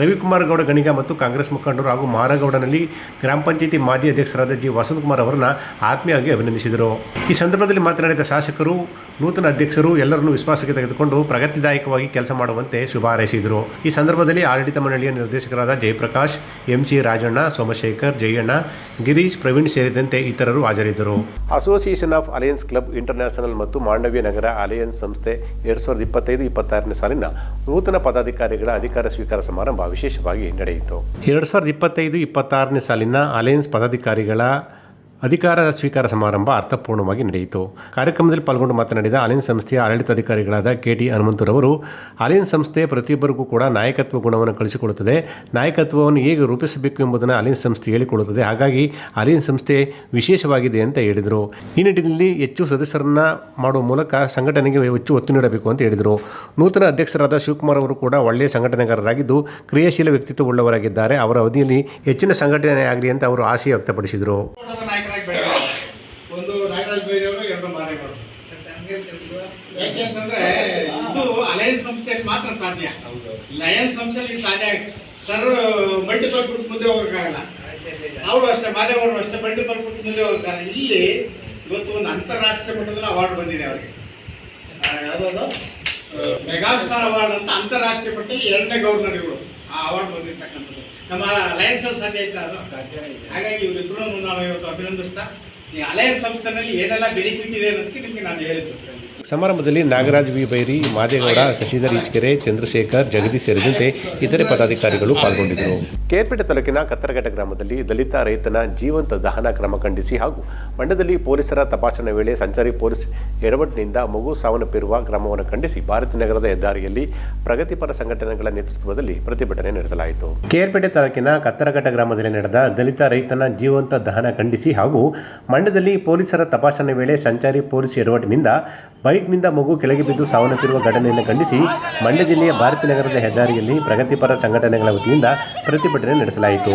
ರವಿಕುಮಾರ್ ಗೌಡ ಗಣಿಗ ಮತ್ತು ಕಾಂಗ್ರೆಸ್ ಮುಖಂಡರು ಹಾಗೂ ಮಾರಗೌಡನಲ್ಲಿ ಗ್ರಾಮ ಪಂಚಾಯಿತಿ ಮಾಜಿ ಅಧ್ಯಕ್ಷರಾದ ಜಿ ವಸಂತಕುಮಾರ್ ಅವರನ್ನ ಆತ್ಮೀಯವಾಗಿ ಅಭಿನಂದಿಸಿದರು. ಈ ಸಂದರ್ಭದಲ್ಲಿ ಮಾತನಾಡಿದ ಶಾಸಕರು, ನೂತನ ಅಧ್ಯಕ್ಷರು ಎಲ್ಲರನ್ನೂ ವಿಶ್ವಾಸಕ್ಕೆ ತೆಗೆದುಕೊಂಡು ಪ್ರಗತಿದಾಯಕವಾಗಿ ಕೆಲಸ ಮಾಡುವಂತೆ ಶುಭ ಹಾರೈಸಿದರು. ಈ ಸಂದರ್ಭದಲ್ಲಿ ಆಡಳಿತ ಮಂಡಳಿಯ ನಿರ್ದೇಶಕರಾದ ಜಯಪ್ರಕಾಶ್ ಎಂಸಿ ರಾಜಣ್ಣ, ಸೋಮಶೇಖರ್, ಜಯಣ್ಣ, ಗಿರೀಶ್ ಪ್ರವೀಣ್ ಸೇರಿದಂತೆ ಇತರರು ಹಾಜರಿದ್ದರು. Association of alliance club international ಮತ್ತು ಮಾಂಡವ್ಯ ನಗರ ಅಲಯನ್ಸ್ ಸಂಸ್ಥೆ ಎರಡ್ ಸಾವಿರದ ಇಪ್ಪತ್ತೈದು, ಇಪ್ಪತ್ತಾರನೇ ಸಾಲಿನ ನೂತನ ಪದಾಧಿಕಾರಿಗಳ ಅಧಿಕಾರ ಸ್ವೀಕಾರ ಸಮಾರಂಭ ವಿಶೇಷವಾಗಿ ನಡೆಯಿತು. ಎರಡ್ ಸಾವಿರದ ಇಪ್ಪತ್ತೈದು, ಇಪ್ಪತ್ತಾರನೇ ಸಾಲಿನ ಅಲಯನ್ಸ್ ಪದಾಧಿಕಾರಿಗಳ ಅಧಿಕಾರ ಸ್ವೀಕಾರ ಸಮಾರಂಭ ಅರ್ಥಪೂರ್ಣವಾಗಿ ನಡೆಯಿತು. ಕಾರ್ಯಕ್ರಮದಲ್ಲಿ ಪಾಲ್ಗೊಂಡು ಮಾತನಾಡಿದ ಅಲಿನ್ ಸಂಸ್ಥೆಯ ಆಡಳಿತಾಧಿಕಾರಿಗಳಾದ ಕೆ ಟಿ ಹನುಮಂತರವರು ಅಲಿನ್ ಸಂಸ್ಥೆ ಪ್ರತಿಯೊಬ್ಬರಿಗೂ ಕೂಡ ನಾಯಕತ್ವ ಗುಣವನ್ನು ಕಳಿಸಿಕೊಳ್ಳುತ್ತದೆ ನಾಯಕತ್ವವನ್ನು ಹೇಗೆ ರೂಪಿಸಬೇಕು ಎಂಬುದನ್ನು ಅಲಿನ್ ಸಂಸ್ಥೆ ಹೇಳಿಕೊಳ್ಳುತ್ತದೆ ಹಾಗಾಗಿ ಅಲಿನ್ ಸಂಸ್ಥೆ ವಿಶೇಷವಾಗಿದೆ ಅಂತ ಹೇಳಿದರು. ಈ ನಿಟ್ಟಿನಲ್ಲಿ ಹೆಚ್ಚು ಸದಸ್ಯರನ್ನ ಮಾಡುವ ಮೂಲಕ ಸಂಘಟನೆಗೆ ಹೆಚ್ಚು ಒತ್ತು ನೀಡಬೇಕು ಅಂತ ಹೇಳಿದರು. ನೂತನ ಅಧ್ಯಕ್ಷರಾದ ಶಿವಕುಮಾರ್ ಅವರು ಕೂಡ ಒಳ್ಳೆಯ ಸಂಘಟನೆಗಾರರಾಗಿದ್ದು, ಕ್ರಿಯಾಶೀಲ ವ್ಯಕ್ತಿತ್ವವುಳ್ಳವರಾಗಿದ್ದಾರೆ. ಅವರ ಅವಧಿಯಲ್ಲಿ ಹೆಚ್ಚಿನ ಸಂಘಟನೆ ಆಗಲಿ ಅಂತ ಅವರು ಆಶಯ ವ್ಯಕ್ತಪಡಿಸಿದರು. ನಾಯಕರಾಗಿ ಬೆಳೆದ ಒಂದು ನಾಗರಾಜ್ ಬೈರಿಯವರು ಎರಡು ಮಾದೇಗೌಡರು ಯಾಕೆ ಅಂತಂದ್ರೆ ಇದು ಅಲಯನ್ಸ್ ಸಂಸ್ಥೆಯಲ್ಲಿ ಮಾತ್ರ ಸಾಧ್ಯ. ಲಯನ್ಸ್ ಸಂಸ್ಥೆಯಲ್ಲಿ ಸಾಧ್ಯ ಆಗುತ್ತೆ ಸರ್ ಮಲ್ಟಿಪಲ್ ಬಿಟ್ಟು ಮುಂದೆ ಹೋಗೋಕ್ಕಾಗಲ್ಲ. ಅವರು ಅಷ್ಟೇ ಮಾದೇವರು ಅಷ್ಟೇ ಮಲ್ಟಿಪಲ್ ಬಿಟ್ಟು ಮುಂದೆ ಹೋಗೋಕ್ಕಾಗಲ್ಲ. ಇಲ್ಲಿ ಇವತ್ತು ಒಂದು ಅಂತಾರಾಷ್ಟ್ರೀಯ ಮಟ್ಟದಲ್ಲಿ ಅವಾರ್ಡ್ ಬಂದಿದೆ ಅವರಿಗೆ. ಯಾವುದಾದ್ರು ಮೆಗಾಸ್ಟಾರ್ ಅವಾರ್ಡ್ ಅಂತ ಅಂತಾರಾಷ್ಟ್ರೀಯ ಮಟ್ಟದಲ್ಲಿ ಎರಡನೇ ಗವರ್ನರ್ ಇವರು ಆ ಅವಾರ್ಡ್ ಬಂದಿರ್ತಕ್ಕಂಥದ್ದು. ನಮ್ಮ ಅಲಯನ್ಸ್ ಅಲ್ಲಿ ಸಾಧ್ಯ ಆಯ್ತಾ ಅದು. ಹಾಗಾಗಿ ಇವರಿಬ್ರು ನಾನು ಇವತ್ತು ಅಭಿನಂದಿಸ್ತಾ, ಈ ಅಲಯನ್ಸ್ ಸಂಸ್ಥೆನಲ್ಲಿ ಏನೆಲ್ಲ ಬೆನಿಫಿಟ್ ಇದೆ ಅನ್ನೋದಕ್ಕೆ ನಿಮಗೆ ನಾನು ಹೇಳಿದ್ದು. ಸಮಾರಂಭದಲ್ಲಿ ನಾಗರಾಜ್ ವಿ ಬೈರಿ ಮಾದೇಗೌಡ ಶಶಿಧರ್ ಈಚ್ಕೆರೆ ಚಂದ್ರಶೇಖರ್ ಜಗದೀಶ್ ಸೇರಿದಂತೆ ಇತರೆ ಪದಾಧಿಕಾರಿಗಳು ಪಾಲ್ಗೊಂಡಿದ್ದರು. ಕೇರ್ಪೇಟೆ ತಾಲೂಕಿನ ಕತ್ತರಘಟ್ಟ ಗ್ರಾಮದಲ್ಲಿ ದಲಿತ ರೈತನ ಜೀವಂತ ದಹನ ಕ್ರಮ ಖಂಡಿಸಿ ಹಾಗೂ ಮಂಡ್ಯದಲ್ಲಿ ಪೊಲೀಸರ ತಪಾಸಣೆ ವೇಳೆ ಸಂಚಾರಿ ಪೊಲೀಸ್ ಎಡವಟ್ಟಿನಿಂದ ಮಗು ಸಾವನ್ನಪ್ಪಿರುವ ಕ್ರಮವನ್ನು ಖಂಡಿಸಿ ಭಾರತ ನಗರದ ಹೆದ್ದಾರಿಯಲ್ಲಿ ಪ್ರಗತಿಪರ ಸಂಘಟನೆಗಳ ನೇತೃತ್ವದಲ್ಲಿ ಪ್ರತಿಭಟನೆ ನಡೆಸಲಾಯಿತು. ಕೇರ್ಪೇಟೆ ತಾಲೂಕಿನ ಕತ್ತರಘಟ್ಟ ಗ್ರಾಮದಲ್ಲಿ ನಡೆದ ದಲಿತ ರೈತನ ಜೀವಂತ ದಹನ ಖಂಡಿಸಿ ಹಾಗೂ ಮಂಡ್ಯದಲ್ಲಿ ಪೊಲೀಸರ ತಪಾಸಣೆ ವೇಳೆ ಸಂಚಾರಿ ಪೊಲೀಸ್ ಎಡವಟ್ಟಿನಿಂದ ಬೈಕ್ನಿಂದ ಮಗು ಕೆಳಗೆ ಬಿದ್ದು ಸಾವನ್ನಪ್ಪಿರುವ ಘಟನೆಯನ್ನು ಖಂಡಿಸಿ ಮಂಡ್ಯ ಜಿಲ್ಲೆಯ ಭಾರತಿ ನಗರದ ಹೆದ್ದಾರಿಯಲ್ಲಿ ಪ್ರಗತಿಪರ ಸಂಘಟನೆಗಳ ವತಿಯಿಂದ ಪ್ರತಿಭಟನೆ ನಡೆಸಲಾಯಿತು.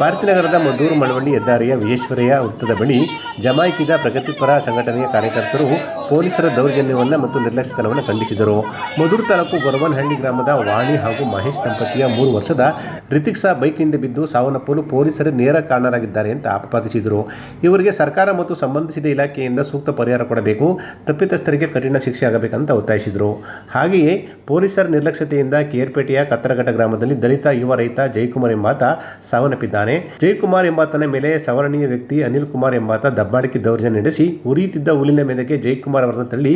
ಭಾರತೀನಗರದ ಮದ್ದೂರು ಮಳವಳ್ಳಿ ಹೆದ್ದಾರಿಯ ವಿಶ್ವೇಶ್ವರಯ್ಯ ವೃತ್ತದ ಬಳಿ ಜಮಾಯಿಸಿದ ಪ್ರಗತಿಪರ ಸಂಘಟನೆಯ ಕಾರ್ಯಕರ್ತರು ಪೊಲೀಸರ ದೌರ್ಜನ್ಯವನ್ನು ಮತ್ತು ನಿರ್ಲಕ್ಷ್ಯತನವನ್ನು ಖಂಡಿಸಿದರು. ಮದ್ದೂರು ತಾಲೂಕು ಗೊರವನಹಳ್ಳಿ ಗ್ರಾಮದ ವಾಣಿ ಹಾಗೂ ಮಹೇಶ್ ದಂಪತಿಯ ಮೂರು ವರ್ಷದ ರಿತಿಕ್ಸಾ ಬೈಕ್ನಿಂದ ಬಿದ್ದು ಸಾವನ್ನಪ್ಪಲು ಪೊಲೀಸರೇ ನೇರ ಕಾರಣರಾಗಿದ್ದಾರೆ ಅಂತ ಆಪಾದಿಸಿದರು. ಇವರಿಗೆ ಸರ್ಕಾರ ಮತ್ತು ಸಂಬಂಧಿಸಿದ ಇಲಾಖೆಯಿಂದ ಸೂಕ್ತ ಪರಿಹಾರ ಕೊಡಬೇಕು, ತಪ್ಪಿತಸ್ಥರಿಗೆ ಕಠಿಣ ಶಿಕ್ಷೆ ಆಗಬೇಕಂತ ಒತ್ತಾಯಿಸಿದರು. ಹಾಗೆಯೇ ಪೊಲೀಸರ ನಿರ್ಲಕ್ಷ್ಯತೆಯಿಂದ ಕೇರ್ಪೇಟೆಯ ಕತ್ತರಘಟ್ಟ ಗ್ರಾಮದಲ್ಲಿ ದಲಿತ, ಯುವ ರೈತ ಜಯಕುಮಾರ್ ಎಂಬಾತ ಸಾವನ್ನಪ್ಪಿದ್ದಾನೆ ಜಯಕುಮಾರ್ ಎಂಬಾತನ ಮೇಲೆ ಸವರಣೀಯ ವ್ಯಕ್ತಿ ಅನಿಲ್ ಕುಮಾರ್ ಎಂಬಾತ ದಬ್ಬಾಳಿಕೆ ದೌರ್ಜನ್ಯ ನಡೆಸಿ ಉರಿಯುತ್ತಿದ್ದ ಹುಲಿನ ಮೇಲೆ ಜಯಕುಮಾರ್ ಅವರನ್ನು ತಳ್ಳಿ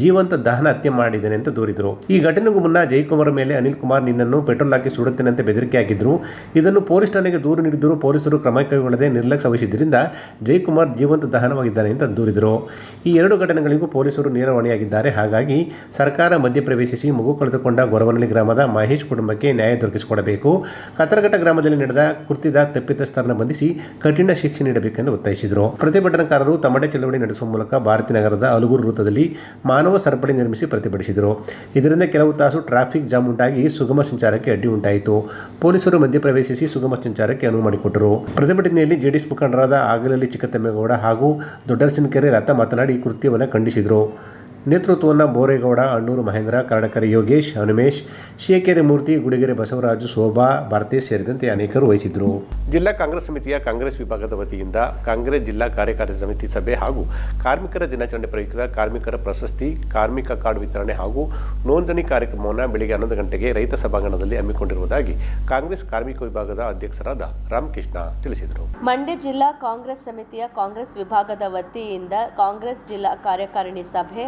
ಜೀವಂತ ದಹನ ಹತ್ಯೆ ಮಾಡಿದ್ದಾನೆ ಅಂತ ದೂರಿದರು. ಈ ಘಟನೆಗೂ ಮುನ್ನ ಜಯಕುಮಾರ್ ಮೇಲೆ ಅನಿಲ್ ಕುಮಾರ್ ನಿನ್ನನ್ನು ಪೆಟ್ರೋಲ್ ಹಾಕಿ ಸುಡುತ್ತೇನೆ ಅಂತ ಬೆದರಿಕೆ ಹಾಕಿದ್ರು. ಇದನ್ನು ಪೊಲೀಸ್ ಠಾಣೆಗೆ ದೂರು ನೀಡಿದ್ದರೂ ಪೊಲೀಸರು ಕ್ರಮ ಕೈಗೊಳ್ಳದೆ ನಿರ್ಲಕ್ಷ್ಯ ವಹಿಸಿದ್ದರಿಂದ ಜಯಕುಮಾರ್ ಜೀವಂತ ದಹನವಾಗಿದ್ದಾನೆ ಅಂತ ದೂರಿದರು. ಈ ಎರಡು ಘಟನೆಗಳಿಗೂ ಪೊಲೀಸರು ನೇರ ಹೊಣೆಯಾಗಿದ್ದಾರೆ ಹಾಗಾಗಿ ಸರ್ಕಾರ ಮಧ್ಯಪ್ರವೇಶಿಸಿ ಮಗು ಕಳೆದುಕೊಂಡ ಗೊರವನಹಳ್ಳಿ ಗ್ರಾಮದ ಮಹೇಶ್ ಕುಟುಂಬಕ್ಕೆ ನ್ಯಾಯ ದೊರಕಿಸಿಕೊಡಬೇಕು. ಕತರಘಟ್ಟ ಗ್ರಾಮದಲ್ಲಿ ನಡೆದ ಕೃತ್ಯದ ತಪ್ಪಿತಸ್ಥರನ್ನ ಬಂಧಿಸಿ ಕಠಿಣ ಶಿಕ್ಷೆ ನೀಡಬೇಕೆಂದು ಒತ್ತಾಯಿಸಿದರು. ಪ್ರತಿಭಟನಾಕಾರರು ತಮಟೆ ಚಳವಳಿ ನಡೆಸುವ ಮೂಲಕ ಭಾರತಿನಗರದ ಅಲುಗೂರು ವೃತ್ತದಲ್ಲಿ ಮಾನವ ಸರಪಳಿ ನಿರ್ಮಿಸಿ ಪ್ರತಿಭಟಿಸಿದರು. ಇದರಿಂದ ಕೆಲವು ತಾಸು ಟ್ರಾಫಿಕ್ ಜಾಮ್ ಉಂಟಾಗಿ ಸುಗಮ ಸಂಚಾರಕ್ಕೆ ಅಡ್ಡಿ ಉಂಟಾಯಿತು. ಪೊಲೀಸರು ಮಧ್ಯಪ್ರವೇಶಿಸಿ ಸುಗಮ ಸಂಚಾರಕ್ಕೆ ಅನುವು ಮಾಡಿಕೊಟ್ಟರು. ಪ್ರತಿಭಟನೆಯಲ್ಲಿ ಜೆಡಿಎಸ್ ಮುಖಂಡರಾದ ಆಗಲಲ್ಲಿ ಚಿಕ್ಕತಮ್ಮೇಗೌಡ ಹಾಗೂ ದೊಡ್ಡರಸಿನಕೆರೆ ಲತಾ ಮಾತನಾಡಿ ಕೃತ್ಯವನ್ನು ಖಂಡಿಸಿದರು. ನೇತೃತ್ವವನ್ನು ಬೋರೇಗೌಡ, ಅಣ್ಣೂರು ಮಹೇಂದ್ರ, ಕರಡಕರಿ ಯೋಗೇಶ್, ಹನುಮೇಶ್ ಶೇಕೆರೆ ಮೂರ್ತಿ, ಗುಡಿಗೆರೆ ಬಸವರಾಜು, ಶೋಭಾ, ಭಾರತಿ ಸೇರಿದಂತೆ ಅನೇಕರು ವಹಿಸಿದ್ದರು. ಜಿಲ್ಲಾ ಕಾಂಗ್ರೆಸ್ ಸಮಿತಿಯ ಕಾಂಗ್ರೆಸ್ ವಿಭಾಗದ ವತಿಯಿಂದ ಕಾಂಗ್ರೆಸ್ ಜಿಲ್ಲಾ ಕಾರ್ಯಕಾರಿ ಸಮಿತಿ ಸಭೆ ಹಾಗೂ ಕಾರ್ಮಿಕರ ದಿನಾಚರಣೆ ಪ್ರಯುಕ್ತ ಕಾರ್ಮಿಕರ ಪ್ರಶಸ್ತಿ, ಕಾರ್ಮಿಕ ಕಾರ್ಡ್ ವಿತರಣೆ ಹಾಗೂ ನೋಂದಣಿ ಕಾರ್ಯಕ್ರಮವನ್ನು ಬೆಳಗ್ಗೆ ಹನ್ನೊಂದು ಗಂಟೆಗೆ ರೈತ ಸಭಾಂಗಣದಲ್ಲಿ ಹಮ್ಮಿಕೊಂಡಿರುವುದಾಗಿ ಕಾಂಗ್ರೆಸ್ ಕಾರ್ಮಿಕ ವಿಭಾಗದ ಅಧ್ಯಕ್ಷರಾದ ರಾಮಕೃಷ್ಣ ತಿಳಿಸಿದರು. ಮಂಡ್ಯ ಜಿಲ್ಲಾ ಕಾಂಗ್ರೆಸ್ ಸಮಿತಿಯ ಕಾಂಗ್ರೆಸ್ ವಿಭಾಗದ ವತಿಯಿಂದ ಕಾಂಗ್ರೆಸ್ ಜಿಲ್ಲಾ ಕಾರ್ಯಕಾರಿಣಿ ಸಭೆ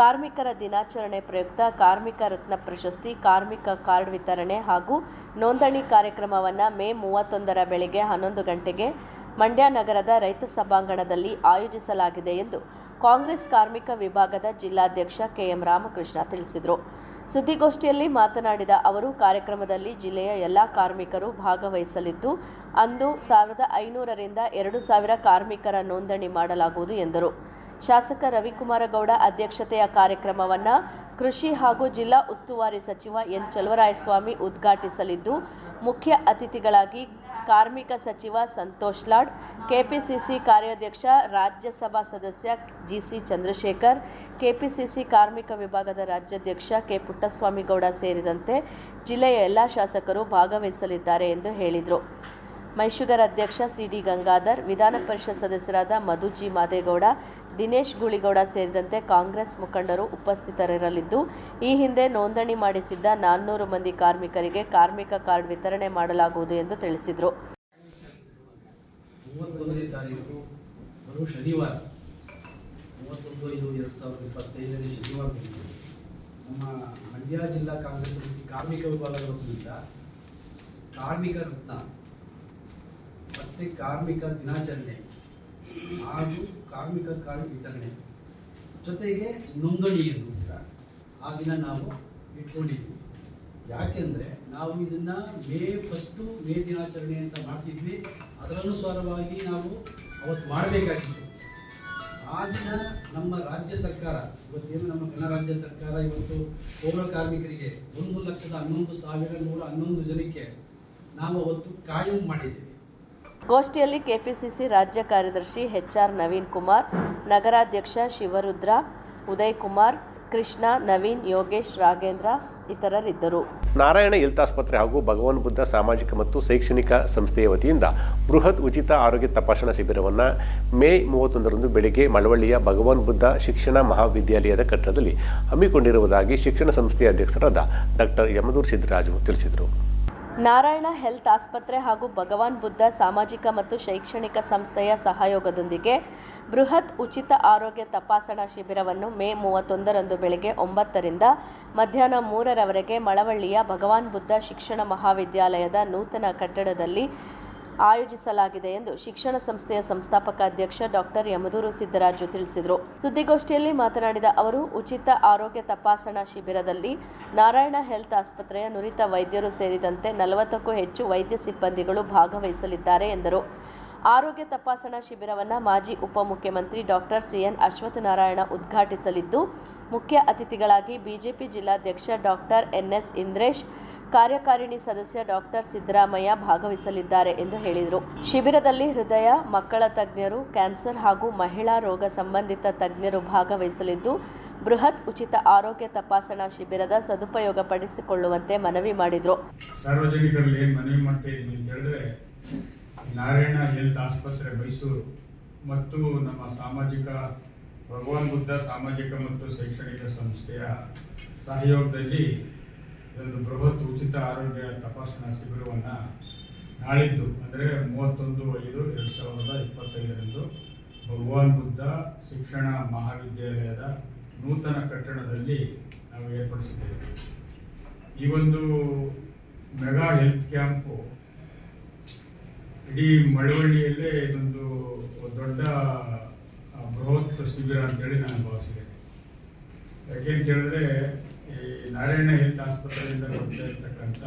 ಕಾರ್ಮಿಕರ ದಿನಾಚರಣೆ ಪ್ರಯುಕ್ತ ಕಾರ್ಮಿಕ ರತ್ನ ಪ್ರಶಸ್ತಿ, ಕಾರ್ಮಿಕ ಕಾರ್ಡ್ ವಿತರಣೆ ಹಾಗೂ ನೋಂದಣಿ ಕಾರ್ಯಕ್ರಮವನ್ನು ಮೇ ಮೂವತ್ತೊಂದರ ಬೆಳಗ್ಗೆ ಹನ್ನೊಂದು ಗಂಟೆಗೆ ಮಂಡ್ಯ ನಗರದ ರೈತ ಸಭಾಂಗಣದಲ್ಲಿ ಆಯೋಜಿಸಲಾಗಿದೆ ಎಂದು ಕಾಂಗ್ರೆಸ್ ಕಾರ್ಮಿಕ ವಿಭಾಗದ ಜಿಲ್ಲಾಧ್ಯಕ್ಷ ಕೆಎಂ ರಾಮಕೃಷ್ಣ ತಿಳಿಸಿದರು. ಸುದ್ದಿಗೋಷ್ಠಿಯಲ್ಲಿ ಮಾತನಾಡಿದ ಅವರು, ಕಾರ್ಯಕ್ರಮದಲ್ಲಿ ಜಿಲ್ಲೆಯ ಎಲ್ಲ ಕಾರ್ಮಿಕರು ಭಾಗವಹಿಸಲಿದ್ದು, ಅಂದು ಸಾವಿರದ ಐನೂರರಿಂದ ಎರಡು ಸಾವಿರ ಕಾರ್ಮಿಕರ ನೋಂದಣಿ ಮಾಡಲಾಗುವುದು ಎಂದರು. ಶಾಸಕ ರವಿಕುಮಾರ ಗೌಡ ಅಧ್ಯಕ್ಷತೆಯ ಕಾರ್ಯಕ್ರಮವನ್ನು ಕೃಷಿ ಹಾಗೂ ಜಿಲ್ಲಾ ಉಸ್ತುವಾರಿ ಸಚಿವ ಎನ್ ಚಲುವರಾಯಸ್ವಾಮಿ ಉದ್ಘಾಟಿಸಲಿದ್ದು, ಮುಖ್ಯ ಅತಿಥಿಗಳಾಗಿ ಕಾರ್ಮಿಕ ಸಚಿವ ಸಂತೋಷ್ ಲಾಡ್, ಕೆಪಿಸಿಸಿ ಕಾರ್ಯಾಧ್ಯಕ್ಷ, ರಾಜ್ಯಸಭಾ ಸದಸ್ಯ ಜಿಸಿ ಚಂದ್ರಶೇಖರ್, ಕೆಪಿಸಿಸಿ ಕಾರ್ಮಿಕ ವಿಭಾಗದ ರಾಜ್ಯಾಧ್ಯಕ್ಷ ಕೆ ಪುಟ್ಟಸ್ವಾಮಿಗೌಡ ಸೇರಿದಂತೆ ಜಿಲ್ಲೆಯ ಎಲ್ಲ ಶಾಸಕರು ಭಾಗವಹಿಸಲಿದ್ದಾರೆ ಎಂದು ಹೇಳಿದರು. ಮೈಶುಗರ್ ಅಧ್ಯಕ್ಷ ಸಿಡಿ ಗಂಗಾಧರ್, ವಿಧಾನ ಪರಿಷತ್ ಸದಸ್ಯರಾದ ಮಧುಜಿ ಮಾದೇಗೌಡ ದಿನೇಶ್ ಗುಳಿಗೌಡ ಸೇರಿದಂತೆ ಕಾಂಗ್ರೆಸ್ ಮುಖಂಡರು ಉಪಸ್ಥಿತರಿರಲಿದ್ದು, ಈ ಹಿಂದೆ ನೋಂದಣಿ ಮಾಡಿಸಿದ್ದ ನಾನ್ನೂರು ಮಂದಿ ಕಾರ್ಮಿಕರಿಗೆ ಕಾರ್ಮಿಕ ಕಾರ್ಡ್ ವಿತರಣೆ ಮಾಡಲಾಗುವುದು ಎಂದು ತಿಳಿಸಿದರು. ನಮ್ಮ ಮಂಡ್ಯ ಜಿಲ್ಲಾ ಕಾಂಗ್ರೆಸ್ ಸಮಿತಿ ಕಾರ್ಮಿಕ ವಿಭಾಗದ ವತಿಯಿಂದ ಕಾರ್ಮಿಕ ರತ್ನ ಮತ್ತೆ ಕಾರ್ಮಿಕ ದಿನಾಚರಣೆ. ಹಾಗೂ ಕಾರ್ಮಿಕ ಕಾರ್ಡ್ ವಿತರಣೆ ಜೊತೆಗೆ ನೋಂದಣಿಯನ್ನು ಕೂಡ ಆ ದಿನ ನಾವು ಇಟ್ಕೊಂಡಿದ್ವಿ. ಯಾಕೆಂದ್ರೆ ನಾವು ಇದನ್ನ ಮೇ ಫಸ್ಟು, ಮೇ ದಿನಾಚರಣೆ ಅಂತ ಮಾಡ್ತಿದ್ವಿ. ಅದರನುಸಾರವಾಗಿ ನಾವು ಅವತ್ತು ಮಾಡಬೇಕಾಗಿತ್ತು. ಆ ದಿನ ನಮ್ಮ ರಾಜ್ಯ ಸರ್ಕಾರ, ಇವತ್ತೇನು ನಮ್ಮ ಗಣರಾಜ್ಯ ರಾಜ್ಯ ಸರ್ಕಾರ ಇವತ್ತು ಪೌರ ಕಾರ್ಮಿಕರಿಗೆ ಒಂದು ಲಕ್ಷದ ಹನ್ನೊಂದು ಸಾವಿರ ನೂರ ಹನ್ನೊಂದು ಜನಕ್ಕೆ ನಾವು ಅವತ್ತು ಕಾಯಂ ಮಾಡಿದ್ದೇವೆ ಗೋಷ್ಠಿಯಲ್ಲಿ ಕೆಪಿಸಿಸಿ ರಾಜ್ಯ ಕಾರ್ಯದರ್ಶಿ ಎಚ್ಆರ್ ನವೀನ್ ಕುಮಾರ್, ನಗರಾಧ್ಯಕ್ಷ ಶಿವರುದ್ರ ಉದಯ್ ಕುಮಾರ್ ಕೃಷ್ಣ, ನವೀನ್, ಯೋಗೇಶ್, ರಾಘೇಂದ್ರ ಇತರರಿದ್ದರು. ನಾರಾಯಣ ಆಸ್ಪತ್ರೆ ಹಾಗೂ ಭಗವಾನ್ ಬುದ್ಧ ಸಾಮಾಜಿಕ ಮತ್ತು ಶೈಕ್ಷಣಿಕ ಸಂಸ್ಥೆಯ ವತಿಯಿಂದ ಬೃಹತ್ ಉಚಿತ ಆರೋಗ್ಯ ತಪಾಸಣಾ ಶಿಬಿರವನ್ನು ಮೇ ಮೂವತ್ತೊಂದರಂದು ಬೆಳಗ್ಗೆ ಮಳವಳ್ಳಿಯ ಭಗವಾನ್ ಬುದ್ಧ ಶಿಕ್ಷಣ ಮಹಾವಿದ್ಯಾಲಯದ ಕಟ್ಟಡದಲ್ಲಿ ಹಮ್ಮಿಕೊಂಡಿರುವುದಾಗಿ ಶಿಕ್ಷಣ ಸಂಸ್ಥೆಯ ಅಧ್ಯಕ್ಷರಾದ ಡಾಕ್ಟರ್ ಯಮದೂರ್ ಸಿದ್ದರಾಜು ತಿಳಿಸಿದರು. ನಾರಾಯಣ ಹೆಲ್ತ್ ಆಸ್ಪತ್ರೆ ಹಾಗೂ ಭಗವಾನ್ ಬುದ್ಧ ಸಾಮಾಜಿಕ ಮತ್ತು ಶೈಕ್ಷಣಿಕ ಸಂಸ್ಥೆಯ ಸಹಯೋಗದೊಂದಿಗೆ ಬೃಹತ್ ಉಚಿತ ಆರೋಗ್ಯ ತಪಾಸಣಾ ಶಿಬಿರವನ್ನು ಮೇ ಮೂವತ್ತೊಂದರಂದು ಬೆಳಗ್ಗೆ ಒಂಬತ್ತರಿಂದ ಮಧ್ಯಾಹ್ನ ಮೂರರವರೆಗೆ ಮಳವಳ್ಳಿಯ ಭಗವಾನ್ ಬುದ್ಧ ಶಿಕ್ಷಣ ಮಹಾವಿದ್ಯಾಲಯದ ನೂತನ ಕಟ್ಟಡದಲ್ಲಿ ಆಯೋಜಿಸಲಾಗಿದೆ ಎಂದು ಶಿಕ್ಷಣ ಸಂಸ್ಥೆಯ ಸಂಸ್ಥಾಪಕ ಅಧ್ಯಕ್ಷ ಡಾಕ್ಟರ್ ಯಮದೂರು ಸಿದ್ದರಾಜು ತಿಳಿಸಿದರು. ಸುದ್ದಿಗೋಷ್ಠಿಯಲ್ಲಿ ಮಾತನಾಡಿದ ಅವರು, ಉಚಿತ ಆರೋಗ್ಯ ತಪಾಸಣಾ ಶಿಬಿರದಲ್ಲಿ ನಾರಾಯಣ ಹೆಲ್ತ್ ಆಸ್ಪತ್ರೆಯ ನುರಿತ ವೈದ್ಯರು ಸೇರಿದಂತೆ ನಲವತ್ತಕ್ಕೂ ಹೆಚ್ಚು ವೈದ್ಯ ಸಿಬ್ಬಂದಿಗಳು ಭಾಗವಹಿಸಲಿದ್ದಾರೆ ಎಂದರು. ಆರೋಗ್ಯ ತಪಾಸಣಾ ಶಿಬಿರವನ್ನು ಮಾಜಿ ಉಪಮುಖ್ಯಮಂತ್ರಿ ಡಾಕ್ಟರ್ ಸಿಎನ್ ಅಶ್ವತ್ಥನಾರಾಯಣ ಉದ್ಘಾಟಿಸಲಿದ್ದು, ಮುಖ್ಯ ಅತಿಥಿಗಳಾಗಿ ಬಿಜೆಪಿ ಜಿಲ್ಲಾಧ್ಯಕ್ಷ ಡಾಕ್ಟರ್ ಎನ್ಎಸ್ ಇಂದ್ರೇಶ್ ಕಾರ್ಯಕಾರಿಣಿ ಸದಸ್ಯ ಡಾಕ್ಟರ್ ಸಿದ್ದರಾಮಯ್ಯ ಭಾಗವಹಿಸಲಿದ್ದಾರೆ ಎಂದು ಹೇಳಿದರು. ಶಿಬಿರದಲ್ಲಿ ಹೃದಯ, ಮಕ್ಕಳ ತಜ್ಞರು, ಕ್ಯಾನ್ಸರ್ ಹಾಗೂ ಮಹಿಳಾ ರೋಗ ಸಂಬಂಧಿತ ತಜ್ಞರು ಭಾಗವಹಿಸಲಿದ್ದು, ಬೃಹತ್ ಉಚಿತ ಆರೋಗ್ಯ ತಪಾಸಣಾ ಶಿಬಿರದ ಸದುಪಯೋಗ ಪಡಿಸಿಕೊಳ್ಳುವಂತೆ ಮನವಿ ಮಾಡಿದರು. ಸಾರ್ವಜನಿಕರಲ್ಲಿ ಏನು ಮನವಿ ಮಾಡ್ತಾ ಅಂತ ಹೇಳಿದ್ರೆ, ನಾರಾಯಣ ಹೆಲ್ತ್ ಆಸ್ಪತ್ರೆ ಮೈಸೂರು ಮತ್ತು ನಮ್ಮ ಸಾಮಾಜಿಕ ಭಗವಾನ್ ಬುದ್ಧ ಸಾಮಾಜಿಕ ಮತ್ತು ಶೈಕ್ಷಣಿಕ ಸಂಸ್ಥೆಯ ಸಹಯೋಗದಲ್ಲಿ ಒಂದು ಬೃಹತ್ ಉಚಿತ ಆರೋಗ್ಯ ತಪಾಸಣಾ ಶಿಬಿರವನ್ನು ನಾಳಿದ್ದು, ಅಂದರೆ ಮೂವತ್ತೊಂದು, ಐದು, ಎರಡು ಸಾವಿರದ ಇಪ್ಪತ್ತೈದರಂದು ಭಗವಾನ್ ಬುದ್ಧ ಶಿಕ್ಷಣ ಮಹಾವಿದ್ಯಾಲಯದ ನೂತನ ಕಟ್ಟಡದಲ್ಲಿ ನಾವು ಏರ್ಪಡಿಸಿದ್ದೇವೆ. ಈ ಒಂದು ಮೆಗಾ ಹೆಲ್ತ್ ಕ್ಯಾಂಪು ಇಡೀ ಮಳವಳ್ಳಿಯಲ್ಲೇ ಇದೊಂದು ದೊಡ್ಡ ಬೃಹತ್ ಶಿಬಿರ ಅಂತೇಳಿ ನಾನು ಭಾವಿಸಿದ್ದೇನೆ. ಯಾಕೆಂತ ಹೇಳಿದ್ರೆ ನಾರಾಯಣ ಹೆಲ್ತ್ ಆಸ್ಪತ್ರೆಯಿಂದ ಬರ್ತಾ ಇರ್ತಕ್ಕಂಥ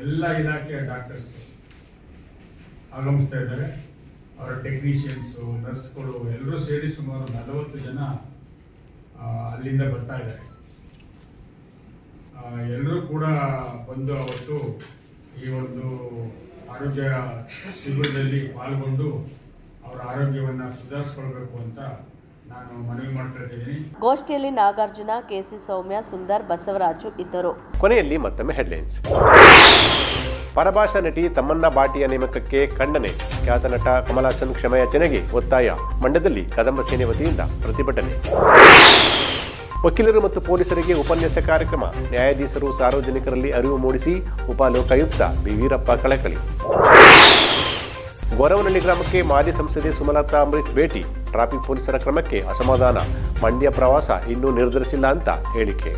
ಎಲ್ಲ ಇಲಾಖೆಯ ಡಾಕ್ಟರ್ಸ್ ಆಗಮಿಸ್ತಾ ಇದ್ದಾರೆ. ಅವರ ಟೆಕ್ನಿಷಿಯನ್ಸು, ನರ್ಸ್ಗಳು ಎಲ್ಲರೂ ಸೇರಿ ಸುಮಾರು ನಲವತ್ತು ಜನ ಅಲ್ಲಿಂದ ಬರ್ತಾ ಇದ್ದಾರೆ. ಎಲ್ಲರೂ ಕೂಡ ಬಂದು ಅವತ್ತು ಈ ಒಂದು ಆರೋಗ್ಯ ಶಿಬಿರದಲ್ಲಿ ಪಾಲ್ಗೊಂಡು ಅವರ ಆರೋಗ್ಯವನ್ನು ಸುಧಾರಿಸ್ಕೊಳ್ಬೇಕು ಅಂತ ಗೋಷ್ಠಿಯಲ್ಲಿ ನಾಗಾರ್ಜುನ ಕೆಸಿ ಸೌಮ್ಯ ಸುಂದರ್ ಬಸವರಾಜು ಇದ್ದರು. ಕೊನೆಯಲ್ಲಿ ಮತ್ತೊಮ್ಮೆ ಹೆಡ್ಲೈನ್ಸ್. ಪರಭಾಷಾ ನಟಿ ತಮ್ಮನ್ನ ಬಾಟಿಯ ನೇಮಕಕ್ಕೆ ಖಂಡನೆ. ಖ್ಯಾತ ನಟ ಕಮಲಾಸನ್ ಕ್ಷಮೆಯಾಚನೆಗೆ ಒತ್ತಾಯ. ಮಂಡ್ಯದಲ್ಲಿ ಕದಂಬ ಸೇನೆ ವತಿಯಿಂದ ಪ್ರತಿಭಟನೆ. ವಕೀಲರು ಮತ್ತು ಪೊಲೀಸರಿಗೆ ಉಪನ್ಯಾಸ ಕಾರ್ಯಕ್ರಮ. ನ್ಯಾಯಾಧೀಶರು ಸಾರ್ವಜನಿಕರಲ್ಲಿ ಅರಿವು ಮೂಡಿಸಿ ಉಪಲೋಕಾಯುಕ್ತ ಬಿ. ವೀರಪ್ಪ ಕಳಕಳಿ. ಗೊರವನಹಳ್ಳಿ ಗ್ರಾಮಕ್ಕೆ ಮಾಜಿ ಸಂಸದೆ ಸುಮಲತಾ ಅಂಬರೀಶ್ ಭೇಟಿ. ಟ್ರಾಫಿಕ್ ಪೊಲೀಸರ ಕ್ರಮಕ್ಕೆ ಅಸಮಾಧಾನ. ಮಂಡ್ಯ ಪ್ರವಾಸ ಇನ್ನೂ ನಿರ್ಧರಿಸಿಲ್ಲ ಅಂತ ಹೇಳಿಕೆ.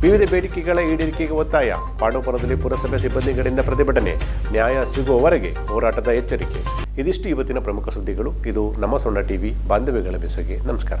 ವಿವಿಧ ಬೇಡಿಕೆಗಳ ಈಡೇರಿಕೆಗೆ ಒತ್ತಾಯ. ಪಾಂಡವಪುರದಲ್ಲಿ ಪುರಸಭೆ ಸಿಬ್ಬಂದಿಗಳಿಂದ ಪ್ರತಿಭಟನೆ. ನ್ಯಾಯ ಸಿಗುವವರೆಗೆ ಹೋರಾಟದ ಎಚ್ಚರಿಕೆ. ಇದಿಷ್ಟು ಇವತ್ತಿನ ಪ್ರಮುಖ ಸುದ್ದಿಗಳು. ಇದು ನಮ್ಮ ಸೊನ್ನ ಟಿವಿ. ಬಾಂಧವ್ಯಗಳ ಬೆಸಗೆ. ನಮಸ್ಕಾರ.